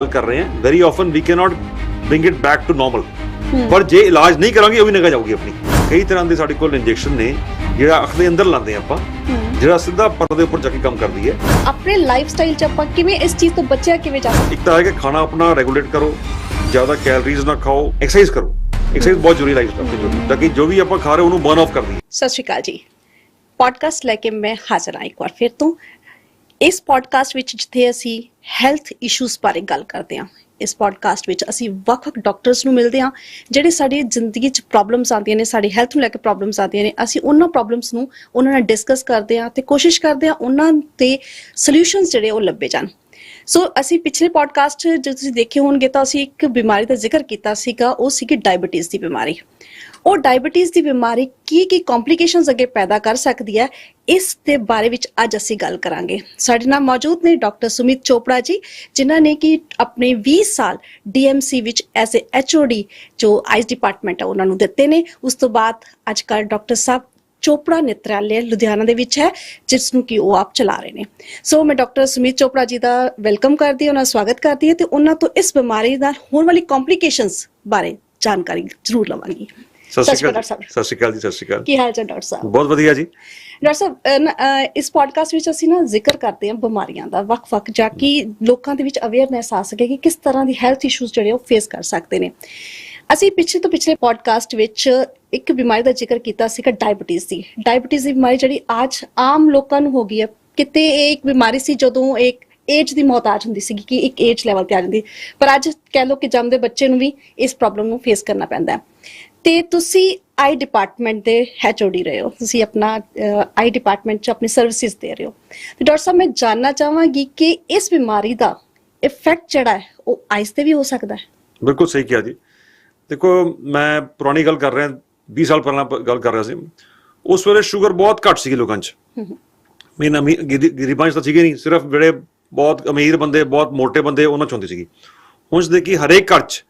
ਗੱਲ ਕਰ ਰਹੇ ਹਾਂ। Very often we cannot bring it back to normal ਪਰ ਜੇ ਇਲਾਜ ਨਹੀਂ ਕਰਾਂਗੇ ਉਹ ਵੀ ਨਿਕਲ ਜਾਊਗੀ ਆਪਣੀ। ਕਈ ਤਰ੍ਹਾਂ ਦੇ ਸਾਡੇ ਕੋਲ ਇੰਜੈਕਸ਼ਨ ਨੇ ਜਿਹੜਾ ਅੱਖ ਦੇ ਅੰਦਰ ਲਾਉਂਦੇ ਆਪਾਂ ਜਿਹੜਾ ਸਿੱਧਾ ਪਰਦੇ ਉੱਪਰ ਜਾ ਕੇ ਕੰਮ ਕਰਦੀ ਹੈ। ਆਪਣੇ ਲਾਈਫ ਸਟਾਈਲ ਚ ਆਪਾਂ ਕਿਵੇਂ ਇਸ ਚੀਜ਼ ਤੋਂ ਬਚਿਆ ਕਿਵੇਂ ਜਾ ਸਕਦੇ? ਇੱਕ ਤਾਂ ਹੈ ਕਿ ਖਾਣਾ ਆਪਣਾ ਰੈਗੂਲੇਟ ਕਰੋ ਜ਼ਿਆਦਾ ਕੈਲਰੀਜ਼ ਨਾ ਖਾਓ ਐਕਸਰਸਾਈਜ਼ ਕਰੋ। ਐਕਸਰਸਾਈਜ਼ ਬਹੁਤ ਜ਼ਰੂਰੀ ਲਾਈਫ ਸਟਾਈਲ ਤੇ ਤਾਂ ਕਿ ਜੋ ਵੀ ਆਪਾਂ ਖਾ ਰਹੇ ਉਹਨੂੰ ਬਰਨ ਆਫ ਕਰ ਦਈਏ। ਸਤਿ ਸ਼੍ਰੀ ਅਕਾਲ ਜੀ। ਪੋਡਕਾਸਟ ਲੈ ਕੇ ਮੈਂ ਹਾਜ਼ਰ ਹਾਂ ਇੱਕ ਵਾਰ ਫਿਰ ਤੋਂ। ਇਸ ਪੋਡਕਾਸਟ ਵਿੱਚ ਜਿੱਥੇ ਅਸੀਂ ਹੈਲਥ ਇਸ਼ੂਜ਼ ਬਾਰੇ ਗੱਲ ਕਰਦੇ ਹਾਂ, ਇਸ ਪੋਡਕਾਸਟ ਵਿੱਚ ਅਸੀਂ ਵੱਖ-ਵੱਖ ਡਾਕਟਰਸ ਨੂੰ ਮਿਲਦੇ ਹਾਂ, ਜਿਹੜੇ ਸਾਡੀ ਜ਼ਿੰਦਗੀ 'ਚ ਪ੍ਰੋਬਲਮਸ ਆਉਂਦੀਆਂ ਨੇ, ਸਾਡੀ ਹੈਲਥ ਨੂੰ ਲੈ ਕੇ ਪ੍ਰੋਬਲਮਸ ਆਉਂਦੀਆਂ ਨੇ, ਅਸੀਂ ਉਹਨਾਂ ਪ੍ਰੋਬਲਮਸ ਨੂੰ ਉਹਨਾਂ ਨਾਲ ਡਿਸਕਸ ਕਰਦੇ ਹਾਂ ਤੇ ਕੋਸ਼ਿਸ਼ ਕਰਦੇ ਹਾਂ ਉਹਨਾਂ ਤੇ ਸੋਲੂਸ਼ਨਸ ਜਿਹੜੇ ਉਹ ਲੱਭੇ ਜਾਣ। ਸੋ ਅਸੀਂ ਪਿਛਲੇ ਪੋਡਕਾਸਟ ਜੇ ਤੁਸੀਂ ਦੇਖੇ ਹੋਣਗੇ ਤਾਂ ਅਸੀਂ ਇੱਕ ਬਿਮਾਰੀ ਦਾ ਜ਼ਿਕਰ ਕੀਤਾ ਸੀਗਾ, ਉਹ ਸੀਗੀ ਡਾਇਬੀਟੀਜ਼ ਦੀ ਬਿਮਾਰੀ। ਉਹ ਡਾਇਬੀਟੀਜ਼ ਦੀ ਬਿਮਾਰੀ ਕੀ ਕੀ ਕੰਪਲਿਕੇਸ਼ਨਸ ਅੱਗੇ ਪੈਦਾ ਕਰ ਸਕਦੀ ਹੈ, ਇਸ ਦੇ ਬਾਰੇ ਵਿੱਚ ਅੱਜ ਅਸੀਂ ਗੱਲ ਕਰਾਂਗੇ। ਸਾਡੇ ਨਾਲ ਮੌਜੂਦ ਨੇ ਡਾਕਟਰ ਸੁਮਿਤ ਚੋਪੜਾ ਜੀ, ਜਿਨ੍ਹਾਂ ਨੇ ਕਿ ਆਪਣੇ 20 ਸਾਲ ਡੀਐਮਸੀ ਵਿੱਚ ਐਜ਼ ਐ ਐਚਓਡੀ ਜੋ ਆਈਸ ਡਿਪਾਰਟਮੈਂਟ ਹੈ ਉਹਨਾਂ ਨੂੰ ਦਿੱਤੇ ਨੇ। ਉਸ ਤੋਂ ਬਾਅਦ ਅੱਜ ਕੱਲ੍ਹ ਡਾਕਟਰ ਸਾਹਿਬ ਚੋਪੜਾ ਨੇਤਰਾਲਯ ਲੁਧਿਆਣਾ ਦੇ ਵਿੱਚ ਹੈ ਜਿਸ ਨੂੰ ਕਿ ਉਹ ਆਪ ਚਲਾ ਰਹੇ ਨੇ। ਸੋ ਮੈਂ ਡਾਕਟਰ ਸੁਮਿਤ ਚੋਪੜਾ ਜੀ ਦਾ ਵੈਲਕਮ ਕਰਦੀ ਹਾਂ ਉਹਨਾਂ ਸਵਾਗਤ ਕਰਦੀ ਹਾਂ ਤੇ ਉਹਨਾਂ ਤੋਂ ਇਸ ਬਿਮਾਰੀ ਦਾ ਹੋਣ ਵਾਲੀ ਕੰਪਲਿਕੇਸ਼ਨਸ ਬਾਰੇ ਜਾਣਕਾਰੀ ਜ਼ਰੂਰ ਲਵਾਂਗੀ। ਸਤਿ ਸ਼੍ਰੀ ਅਕਾਲ ਸਾਹਿਬ। ਸਤਿ ਸ਼੍ਰੀ ਅਕਾਲ ਜੀ ਸਤਿ ਸ਼੍ਰੀ ਅਕਾਲ। ਕੀ ਹਾਲ ਚਾਲ ਡਾਕਟਰ ਸਾਹਿਬ? ਬਹੁਤ ਵਧੀਆ ਜੀ। ਡਾਕਟਰ ਸਾਹਿਬ ਇਸ ਪੋਡਕਾਸਟ ਵਿੱਚ ਅਸੀਂ ਨਾ ਜ਼ਿਕਰ ਕਰਦੇ ਹਾਂ ਬਿਮਾਰੀਆਂ ਦਾ ਵੱਖ-ਵੱਖ ਜਾ ਕਿ ਲੋਕਾਂ ਦੇ ਵਿੱਚ ਅਵੇਅਰਨੈਸ ਆ ਸਕੇ ਕਿ ਕਿਸ ਤਰ੍ਹਾਂ ਦੀ ਹੈਲਥ ਇਸ਼ੂਜ਼ ਜਿਹੜੇ ਉਹ ਫੇਸ ਕਰ ਸਕਦੇ ਨੇ। ਅਸੀਂ ਪਿਛਲੇ ਤੋਂ ਪਿਛਲੇ ਪੋਡਕਾਸਟ ਵਿੱਚ ਇੱਕ ਬਿਮਾਰੀ ਦਾ ਜ਼ਿਕਰ ਕੀਤਾ ਸੀਗਾ ਡਾਇਬੀਟੀਜ਼ ਦੀ। ਡਾਇਬੀਟੀਜ਼ ਦੀ ਬਿਮਾਰੀ ਜਿਹੜੀ ਅੱਜ ਆਮ ਲੋਕਾਂ ਨੂੰ ਹੋ ਗਈ ਹੈ। ਕਿਤੇ ਇਹ ਇੱਕ ਬਿਮਾਰੀ ਸੀ ਜਦੋਂ ਇੱਕ ਏਜ ਦੀ ਮੌਤਾਜ ਹੁੰਦੀ ਸੀ ਕਿ ਇੱਕ ਏਜ ਲੈਵਲ ਤੇ ਆ ਜਾਂਦੀ। ਪਰ ਅੱਜ ਕਹਿ ਲਓ ਕਿ ਜੰਮਦੇ ਬੱਚੇ ਨੂੰ ਵੀ ਇਸ ਪ੍ਰੋਬਲਮ ਨੂੰ ਫੇਸ ਕਰਨਾ ਪੈਂਦਾ ਹੈ। ਤੇ ਤੁਸੀਂ ਆਈ ਡਿਪਾਰਟਮੈਂਟ ਦੇ ਐਚਓਡੀ ਰਹੇ ਹੋ। ਤੁਸੀਂ ਆਪਣਾ ਆਈ ਡਿਪਾਰਟਮੈਂਟ 'ਚ ਆਪਣੀ ਸਰਵਿਸਿਜ਼ ਦੇ ਰਹੇ ਹੋ। ਤੇ ਡਾਕਟਰ ਸਾਹਿਬ, ਮੈਂ ਜਾਨਣਾ ਚਾਹਾਂਗੀ ਕਿ ਇਸ ਬਿਮਾਰੀ ਦਾ ਇਫੈਕਟ ਜਿਹੜਾ ਹੈ, ਉਹ ਆਈਸ ਤੇ ਵੀ ਹੋ ਸਕਦਾ ਹੈ। ਬਿਲਕੁਲ ਸਹੀ ਕਿਹਾ ਜੀ। ਦੇਖੋ ਮੈਂ ਪੁਰਾਣੀ ਗੱਲ ਕਰ ਰਿਹਾ 20 ਸਾਲ ਪਹਿਲਾਂ ਗੱਲ ਕਰ ਰਿਹਾ ਸੀ। ਉਸ ਵੇਲੇ ਸ਼ੂਗਰ ਬਹੁਤ ਘੱਟ ਸੀ ਲੋਕਾਂ 'ਚ। ਮੈਂ ਗਰੀਬਾਂ 'ਚ ਤਾਂ ਸੀਗੇ ਨਹੀਂ ਸਿਰਫ ਜਿਹੜੇ ਬਹੁਤ ਅਮੀਰ ਬੰਦੇ ਬਹੁਤ ਮੋਟੇ ਬੰਦੇ ਉਹਨਾਂ 'ਚ ਹੁੰਦੀ ਸੀਗੀ। ਹੁਣ ਜਿਹਦੇ ਕਿ ਹਰੇਕ ਘਰ 'ਚ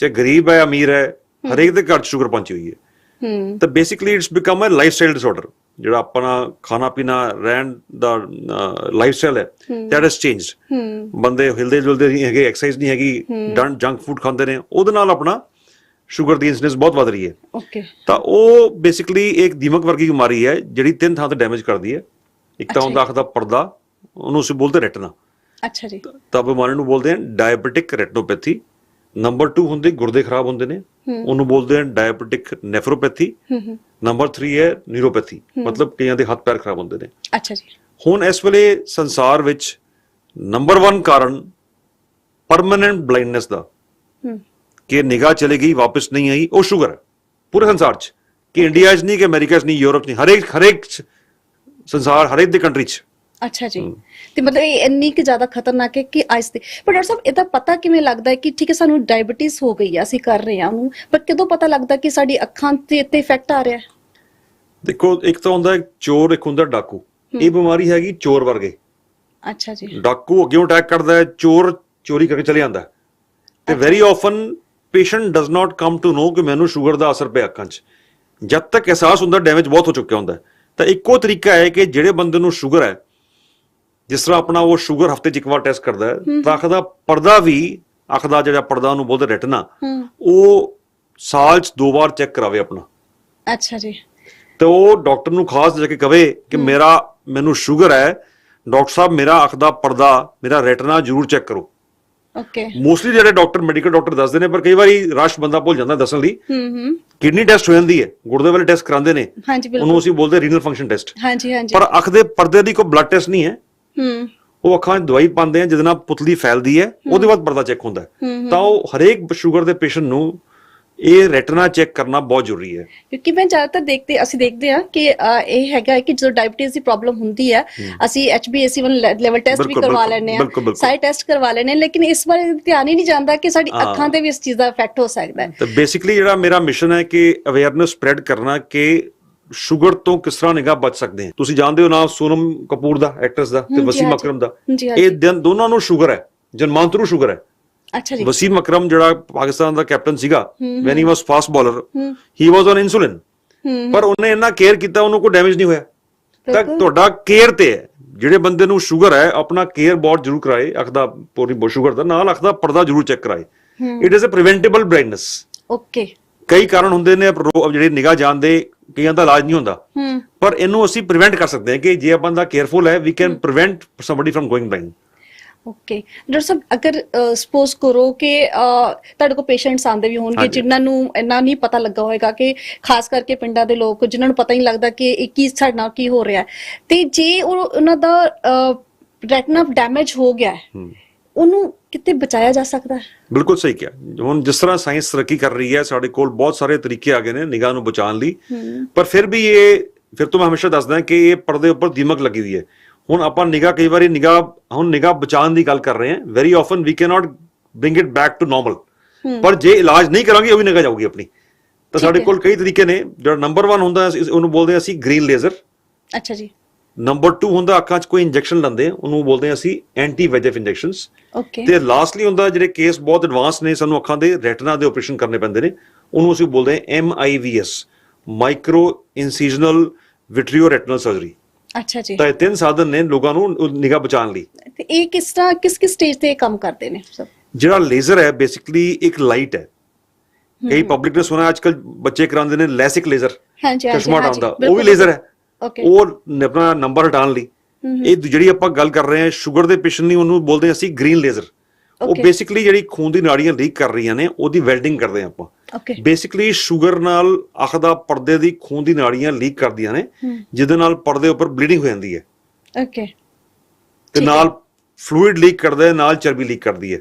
ਚਾਹੇ ਗਰੀਬ ਹੈ ਅਮੀਰ ਹੈ ਹਰੇਕ ਦੇ ਘਰ 'ਚ ਸ਼ੂਗਰ ਪਹੁੰਚੀ ਹੋਈ ਹੈ। ਹੂੰ ਤਾਂ basically it's become a lifestyle disorder ਜਿਹੜਾ ਆਪਣਾ ਖਾਣਾ ਪੀਣਾ ਰਹਿਣ ਦਾ ਲਾਈਫਸਟਾਈਲ ਹੈ ਦੈਟ ਹੈਸ ਚੇਂਜਡ ਬੰਦੇ ਹਿਲਦੇ ਜੁਲਦੇ ਨਹੀਂ ਹੈਗੇ ਐਕਸਰਸਾਈਜ਼ ਨਹੀਂ ਹੈਗੀ ਡਨ ਜੰਕ ਫੂਡ ਖਾਂਦੇ ਨੇ ਉਹਦੇ ਨਾਲ ਆਪਣਾ ਸ਼ੂਗਰ ਦੀ ਇਨਸੀਡੈਂਸ ਬਹੁਤ ਵੱਧ ਰਹੀ ਹੈ। ਓਕੇ ਤਾਂ ਉਹ ਬੇਸਿਕਲੀ ਇੱਕ ਦੀਮਕ ਵਰਗੀ ਬਿਮਾਰੀ ਹੈ ਜਿਹੜੀ ਤਿੰਨ ਥਾਂ ਤੇ ਡੈਮੇਜ ਕਰਦੀ ਹੈ। ਇੱਕ ਤਾਂ ਹੁੰਦਾ ਅੱਖ ਦਾ ਪਰਦਾ ਉਹਨੂੰ ਅਸੀਂ ਬੋਲਦੇ ਰੈਟਨਾ। ਅੱਛਾ ਜੀ। ਤਾਂ ਬਿਮਾਰੀ ਨੂੰ ਬੋਲਦੇ ਹਾਂ ਡਾਇਬੀਟਿਕ ਰੈਟਨੋਪੈਥੀ ਨੰਬਰ 2 ਹੁੰਦੀ ਗੁਰਦੇ ਖਰਾਬ ਹੁੰਦੇ ਨੇ। ਉਹਨੂੰ ਬੋਲਦੇ ਹਾਂ ਡਾਇਬੀਟਿਕ ਨੈਫਰੋਪੈਥੀ ਹੂੰ ਹੂੰ। ਨੰਬਰ 3 ਹੈ ਨਿਊਰੋਪੈਥੀ ਮਤਲਬ ਕਈਆਂ ਦੇ ਹੱਥ ਪੈਰ ਖਰਾਬ ਹੁੰਦੇ ਨੇ। ਅੱਛਾ ਜੀ। ਹੁਣ ਇਸ ਵੇਲੇ ਸੰਸਾਰ ਵਿੱਚ ਨੰਬਰ 1 ਕਾਰਨ ਪਰਮਨੈਂਟ ਬਲਾਈਂਡਨੈਸ ਦਾ। ਕਿ ਨਿਗਾਹ ਚਲੀ ਗਈ ਵਾਪਸ ਨਹੀਂ ਆਈ ਉਹ ਸ਼ੂਗਰ ਪੂਰੇ ਸੰਸਾਰ 'ਚ। ਕਿ ਇੰਡੀਆ 'ਚ ਨਹੀਂ ਕਿ ਅਮਰੀਕਾ 'ਚ ਨਹੀਂ ਯੂਰਪ 'ਚ ਨਹੀਂ ਹਰੇਕ ਹਰੇਕ ਸੰਸਾਰ ਹਰੇਕ ਦੀ ਕੰਟਰੀ 'ਚ। ਅੱਛਾ ਜੀ। ਤੇ ਮਤਲਬ ਇਹ ਇੰਨੀ ਕਿ ਜ਼ਿਆਦਾ ਖਤਰਨਾਕ ਹੈ ਕਿ ਆਈਸ ਤੇ ਪਰ ਡਾਕਟਰ ਸਾਹਿਬ ਇਹਦਾ ਪਤਾ ਕਿਵੇਂ ਲੱਗਦਾ ਹੈ ਕਿ ਠੀਕ ਹੈ ਸਾਨੂੰ ਡਾਇਬੀਟੀਜ਼ ਹੋ ਗਈ ਹੈ ਅਸੀਂ ਕਰ ਰਹੇ ਹਾਂ ਉਹਨੂੰ ਪਰ ਕਦੋਂ ਪਤਾ ਲੱਗਦਾ ਕਿ ਸਾਡੀ ਅੱਖਾਂ ਤੇ ਤੇ ਇਫੈਕਟ ਆ ਰਿਹਾ ਹੈ? ਦੇਖੋ ਇੱਕ ਤਾਂ ਹੁੰਦਾ ਚੋਰ ਇੱਕ ਹੁੰਦਾ ਡਾਕੂ। ਇਹ ਬਿਮਾਰੀ ਹੈਗੀ ਚੋਰ ਵਰਗੇ। ਅੱਛਾ ਜੀ। ਡਾਕੂ ਅੱਗੇ ਅਟੈਕ ਕਰਦਾ ਹੈ ਚੋਰ ਚੋਰੀ ਕਰਕੇ ਚਲੇ ਜਾਂਦਾ। ਤੇ very often patient does not come to know ਕਿ ਮੈਨੂੰ ਸ਼ੂਗਰ ਦਾ ਅਸਰ ਪਿਆ ਅੱਖਾਂ 'ਚ। ਜਦ ਤੱਕ ਅਹਿਸਾਸ ਹੁੰਦਾ ਡੈਮੇਜ ਬਹੁਤ ਹੋ ਚੁੱਕਿਆ ਹੁੰਦਾ। ਤਾਂ ਇੱਕੋ ਤਰੀਕਾ ਹੈ ਕਿ ਜਿਹੜੇ ਬੰਦੇ ਨੂੰ ਸ਼ੂਗਰ ਹੈ ਜਿਸ ਤਰ੍ਹਾਂ ਆਪਣਾ ਉਹ ਸ਼ੂਗਰ ਹਫ਼ਤੇ 'ਚ ਇੱਕ ਵਾਰ ਟੈਸਟ ਕਰਦਾ ਹੈ ਤਾਂ ਅੱਖ ਦਾ ਪਰਦਾ ਵੀ ਅੱਖ ਦਾ ਜਿਹੜਾ ਪਰਦਾ ਉਹਨੂੰ ਬੋਲਦੇ ਰੈਟਨਾ ਉਹ ਸਾਲ 'ਚ ਦੋ ਵਾਰ ਚੈੱਕ ਕਰਾਵੇ ਆਪਣਾ। ਅੱਛਾ ਜੀ। ਤੇ ਉਹ ਡਾਕਟਰ ਨੂੰ ਖਾਸ ਜਾ ਕੇ ਕਵੇ ਕਿ ਮੇਰਾ ਮੈਨੂੰ ਸ਼ੂਗਰ ਹੈ ਡਾਕਟਰ ਸਾਹਿਬ ਮੇਰਾ ਅੱਖ ਦਾ ਪਰਦਾ ਮੇਰਾ ਰੈਟਨਾ ਜ਼ਰੂਰ ਚੈੱਕ ਕਰੋ। ਓਕੇ ਮੋਸਟਲੀ ਜਿਹੜੇ ਡਾਕਟਰ ਮੈਡੀਕਲ ਡਾਕਟਰ ਦੱਸਦੇ ਨੇ ਪਰ ਕਈ ਵਾਰੀ ਰਸ਼ ਬੰਦਾ ਭੁੱਲ ਜਾਂਦਾ ਦੱਸਣ ਲਈ। ਹੂੰ ਹੂੰ। ਕਿਡਨੀ ਟੈਸਟ ਹੋ ਜਾਂਦੀ ਹੈ। ਗੁਰਦੇ ਵਾਲੇ ਟੈਸਟ ਕਰਾਉਂਦੇ ਨੇ। ਹਾਂਜੀ ਉਹਨੂੰ ਬਿਲਕੁਲ ਅਸੀਂ ਬੋਲਦੇ ਰੀਨਲ ਫੰਕਸ਼ਨ ਟੈਸਟ ਹਾਂਜੀ ਹਾਂਜੀ। ਪਰ ਅੱਖ ਦੇ ਪਰਦੇ ਦੀ ਕੋਈ ਬਲੱਡ ਟੈਸਟ ਨਹੀਂ ਹੈ। ਹੂੰ। ਉਹ ਅੱਖਾਂ 'ਚ ਦਵਾਈ ਪਾਉਂਦੇ ਆ ਜਿਹਦੇ ਨਾਲ ਪੁਤਲੀ ਫੈਲਦੀ ਹੈ। ਉਹਦੇ ਬਾਅਦ ਪਰਦਾ ਚੈੱਕ ਹੁੰਦਾ ਤਾਂ ਉਹ ਹਰੇਕ ਸ਼ੂਗਰ ਦੇ ਪੇਸ਼ੈਂਟ ਨੂੰ ਇਹ ਰੈਟਨਾ ਚੈੱਕ ਕਰਨਾ ਬਹੁਤ ਜ਼ਰੂਰੀ ਹੈ। ਕਿਉਂਕਿ ਮੈਂ ਜ਼ਿਆਦਾਤਰ ਦੇਖਦੇ ਅਸੀਂ ਦੇਖਦੇ ਹਾਂ ਕਿ ਅ, ਇਹ ਹੈਗਾ ਕਿ ਜਦੋਂ ਡਾਇਬੀਟੀਜ਼ ਦੀ ਪ੍ਰੋਬਲਮ ਹੁੰਦੀ ਹੈ ਅਸੀਂ HbA1c ਲੈਵਲ ਟੈਸਟ ਵੀ ਬਿਲਕੁਲ, ਕਰਵਾ ਬਿਲਕੁਲ, ਲੈਂਦੇ ਬਿਲਕੁਲ। ਸਾਰੇ ਟੈਸਟ ਕਰਵਾ ਲੈਂਦੇ ਹਾਂ ਲੇਕਿਨ ਇਸ ਬਾਰੇ ਧਿਆਨ ਹੀ ਨਹੀਂ ਜਾਂਦਾ ਕਿ ਸਾਡੀ ਹਾਂ। ਅੱਖਾਂ ਤੇ ਵੀ ਇਸ ਚੀਜ਼ ਦਾ ਇਫੈਕਟ ਹੋ ਸਕਦਾ ਹੈ। ਤਾਂ ਬੇਸਿਕਲੀ ਜਿਹੜਾ ਮੇਰਾ ਮਿਸ਼ਨ ਹੈ ਕਿ ਅਵੇਅਰਨੈਸ ਸਪਰੈਡ ਕਰਨਾ ਕਿ ਸ਼ੂਗਰ ਤੋਂ ਕਿਸ ਤਰ੍ਹਾਂ ਨਿਗਾਹ ਬਚ ਸਕਦੇ ਹਾਂ। ਤੁਸੀਂ ਜਾਣਦੇ ਹੋ ਨਾਮ ਸੋਨਮ ਕਪੂਰ ਦਾ ਐਕਟਰਸ ਦਾ ਤੇ ਵਸੀਮ ਹਾਂਜੀ। ਅਕਰਮ ਦਾ। ਜੀ ਹਾਂਜੀ ਇਹ ਦਿਨ- ਦੋਨਾਂ ਨੂੰ ਸ਼ੂਗਰ ਹੈ ਜਨਮਾਂਤਰੂ ਸ਼ੂਗਰ ਹੈ। ਅੱਛਾ ਜੀ। ਵਸੀਮ ਅਕਰਮ ਜਿਹੜਾ ਪਾਕਿਸਤਾਨ ਦਾ ਕੈਪਟਨ ਸੀਗਾ when he. Was fast bowler hmm. Was on insulin ਪਰ ਉਹਨੇ ਇੰਨਾ ਕੇਅਰ ਕੀਤਾ ਉਹਨੂੰ ਕੋਈ ਡੈਮੇਜ ਨਹੀਂ ਹੋਇਆ। ਤਾਂ। ਤੁਹਾਡਾ ਕੇਅਰ ਤੇ ਹੈ। ਜਿਹੜੇ ਬੰਦੇ ਨੂੰ ਸ਼ੂਗਰ ਹੈ ਆਪਣਾ ਕੇਅਰ ਬਹੁਤ ਜ਼ਰੂਰ ਕਰਾਏ। ਅੱਖ ਦਾ ਪੂਰੀ ਸ਼ੂਗਰ ਦਾ। ਨਾਲ ਅੱਖ ਦਾ ਪਰਦਾ ਜ਼ਰੂਰ ਚੈੱਕ ਕਰਾਏ। It is a preventable blindness okay ਕਈ ਕਾਰਨ ਹੁੰਦੇ ਨੇ ਜਿਹੜੇ ਨਿਗਾਹ ਜਾਣ ਦੇ ਕਈਆਂ ਦਾ ਇਲਾਜ ਨਹੀਂ ਹੁੰਦਾ। ਪਰ ਇਹਨੂੰ ਅਸੀਂ ਪ੍ਰੀਵੈਂਟ ਕਰ ਸਕਦੇ ਹਾਂ ਕਿ ਜੇ ਆਪਾਂ ਦਾ ਕੇਅਰਫੁਲ ਹੈ we can prevent somebody from going blind okay doctor ਸਾਹਿਬ ਅਗਰ ਸਪੋਜ਼ ਕਰੋ ਕਿ ਤੁਹਾਡੇ ਕੋਲ ਪੇਸ਼ੈਂਟਸ ਆਉਂਦੇ ਵੀ ਹੋਣਗੇ। ਜਿਨ੍ਹਾਂ ਨੂੰ ਇੰਨਾ ਨਹੀਂ ਪਤਾ ਲੱਗਾ ਹੋਵੇਗਾ ਕਿ ਖਾਸ ਕਰਕੇ ਪਿੰਡਾਂ ਦੇ ਲੋਕ ਜਿਨ੍ਹਾਂ ਨੂੰ ਪਤਾ ਹੀ ਨਹੀਂ ਲੱਗਦਾ ਕਿ ਇਹ ਕੀ ਸਾਡੇ ਨਾਲ ਕੀ ਹੋ ਰਿਹਾ ਤੇ ਜੇ ਉਹ ਉਹਨਾਂ ਦਾ ਰੈਟਨਾ ਡੈਮੇਜ ਹੋ ਗਿਆ ਹੈ ਉਹਨੂੰ ਕਿਤੇ ਬਚਾਇਆ ਜਾ ਸਕਦਾ ਹੈ? ਬਿਲਕੁਲ ਸਹੀ ਕਿਹਾ। ਹੁਣ ਜਿਸ ਤਰ੍ਹਾਂ ਸਾਇੰਸ ਤਰੱਕੀ ਕਰ ਰਹੀ ਹੈ ਸਾਡੇ ਕੋਲ ਬਹੁਤ ਸਾਰੇ ਤਰੀਕੇ ਆ ਗਏ ਨੇ ਨਿਗਾਹ ਨੂੰ ਬਚਾਉਣ ਲਈ। ਪਰ ਫਿਰ ਵੀ ਇਹ ਫਿਰ ਤੋਂ ਮੈਂ ਹਮੇਸ਼ਾ ਦੱਸਦਾ ਕਿ ਇਹ ਪਰਦੇ ਉੱਪਰ ਦੀਮਕ ਲੱਗੀ ਹੋਈ ਹੈ। ਹੁਣ ਆਪਾਂ ਨਿਗਾਹ ਕਈ ਵਾਰੀ ਨਿਗਾਹ ਹੁਣ ਨਿਗਾਹ ਬਚਾਉਣ ਦੀ ਗੱਲ ਕਰ ਰਹੇ ਹਾਂ। Very often we can not bring it back to normal ਪਰ ਜੇ ਇਲਾਜ ਨਹੀਂ ਕਰਾਂਗੇ ਉਹ ਵੀ ਨਿਗਾਹ ਜਾਊਗੀ ਆਪਣੀ। ਤਾਂ ਸਾਡੇ। ਕੋਲ ਕਈ ਤਰੀਕੇ ਨੇ। ਜਿਹੜਾ ਨੰਬਰ 1 ਹੁੰਦਾ ਉਹਨੂੰ ਬੋਲਦੇ ਹਾਂ ਅਸੀਂ ਗ੍ਰੀਨ ਲੇਜ਼ਰ ਅੱਛਾ ਜੀ। ਨੰਬਰ 2 ਹੁੰਦਾ ਅੱਖਾਂ 'ਚ ਕੋਈ ਇੰਜੈਕਸ਼ਨ ਲੈਂਦੇ ਆ ਉਹਨੂੰ ਬੋਲਦੇ ਹਾਂ ਅਸੀਂ ਐਂਟੀ ਵੈਜਫ ਇੰਜੈਕਸ਼ਨਸ ਓਕੇ ਤੇ ਲਾਸਟਲੀ ਹੁੰਦਾ ਜਿਹੜੇ ਕੇਸ ਬਹੁਤ ਐਡਵਾਂਸ ਨੇ ਸਾਨੂੰ ਅੱਖਾਂ ਦੇ ਰੈਟਨਾ ਦੇ ਆਪਰੇਸ਼ਨ ਕਰਨੇ ਪੈਂਦੇ ਨੇ ਉਹਨੂੰ ਅਸੀਂ ਬੋਲਦੇ ਹਾਂ MIVS micro incisional vitreo retinal surgery ਅੱਛਾ ਜੀ। ਤਾਂ ਇਹ ਤਿੰਨ ਸਾਧਨ ਨੇ ਲੋਕਾਂ ਨੂੰ ਨਿਗਾਹ ਬਚਾਉਣ ਲਈ। ਤੇ ਇਹ ਕਿਸ ਤਰ੍ਹਾਂ ਕਿਸ ਕਿਸ ਸਟੇਜ ਤੇ ਇਹ ਕੰਮ ਕਰਦੇ ਨੇ ਸਭ? ਜਿਹੜਾ ਲੇਜ਼ਰ ਹੈ ਬੇਸਿਕਲੀ ਇੱਕ ਲਾਈਟ ਹੈ। ਕਈ ਪਬਲਿਕ ਨੇ ਸੁਣਾ ਅੱਜਕੱਲ ਬੱਚੇ ਕਰਾਉਂਦੇ ਨੇ ਲੈਸਿਕ ਲੇਜ਼ਰ ਹਾਂਜੀ ਹਾਂਜੀ ਚਸ਼ਮਾ ਹਾਂਜੀ, ਹਟਾਉਣ ਦਾ। ਉਹ ਵੀ ਲੇਜ਼ਰ ਹੈ। ਓਕੇ ਉਹ ਆਪਣਾ ਨੰਬਰ ਹਟਾਉਣ ਲਈ। ਇਹ ਜਿਹੜੀ ਆਪਾਂ ਗੱਲ ਕਰ ਰਹੇ ਹਾਂ ਸ਼ੂਗਰ ਦੇ ਪੇਸ਼ੈਂਟ ਲਈ ਉਹਨੂੰ ਬੋਲਦੇ ਅਸੀਂ ਗ੍ਰੀਨ ਲੇਜ਼ਰ ਉਹ. ਬੇਸਿਕਲੀ ਜਿਹੜੀ ਖੂਨ ਦੀ ਨਾੜੀਆਂ ਲੀਕ ਕਰ ਰਹੀਆਂ ਨੇ ਉਹਦੀ ਵੈਲਡਿੰਗ ਕਰਦੇ ਆਪਾਂ। ਓਕੇ ਬੇਸਿਕਲੀ ਸ਼ੂਗਰ ਨਾਲ ਅੱਖ ਦਾ ਪਰਦੇ ਦੀ ਖੂਨ ਦੀ ਨਾੜੀਆਂ ਲੀਕ ਕਰਦੀਆਂ ਨੇ ਜਿਹਦੇ ਨਾਲ ਪਰਦੇ ਉੱਪਰ ਬਲੀਡਿੰਗ ਹੋ ਜਾਂਦੀ ਹੈ। ਓਕੇ ਤੇ ਹੈ। ਨਾਲ ਫਲੂਇਡ ਲੀਕ ਕਰਦਾ ਹੈ ਨਾਲ ਚਰਬੀ ਲੀਕ ਕਰਦੀ ਹੈ.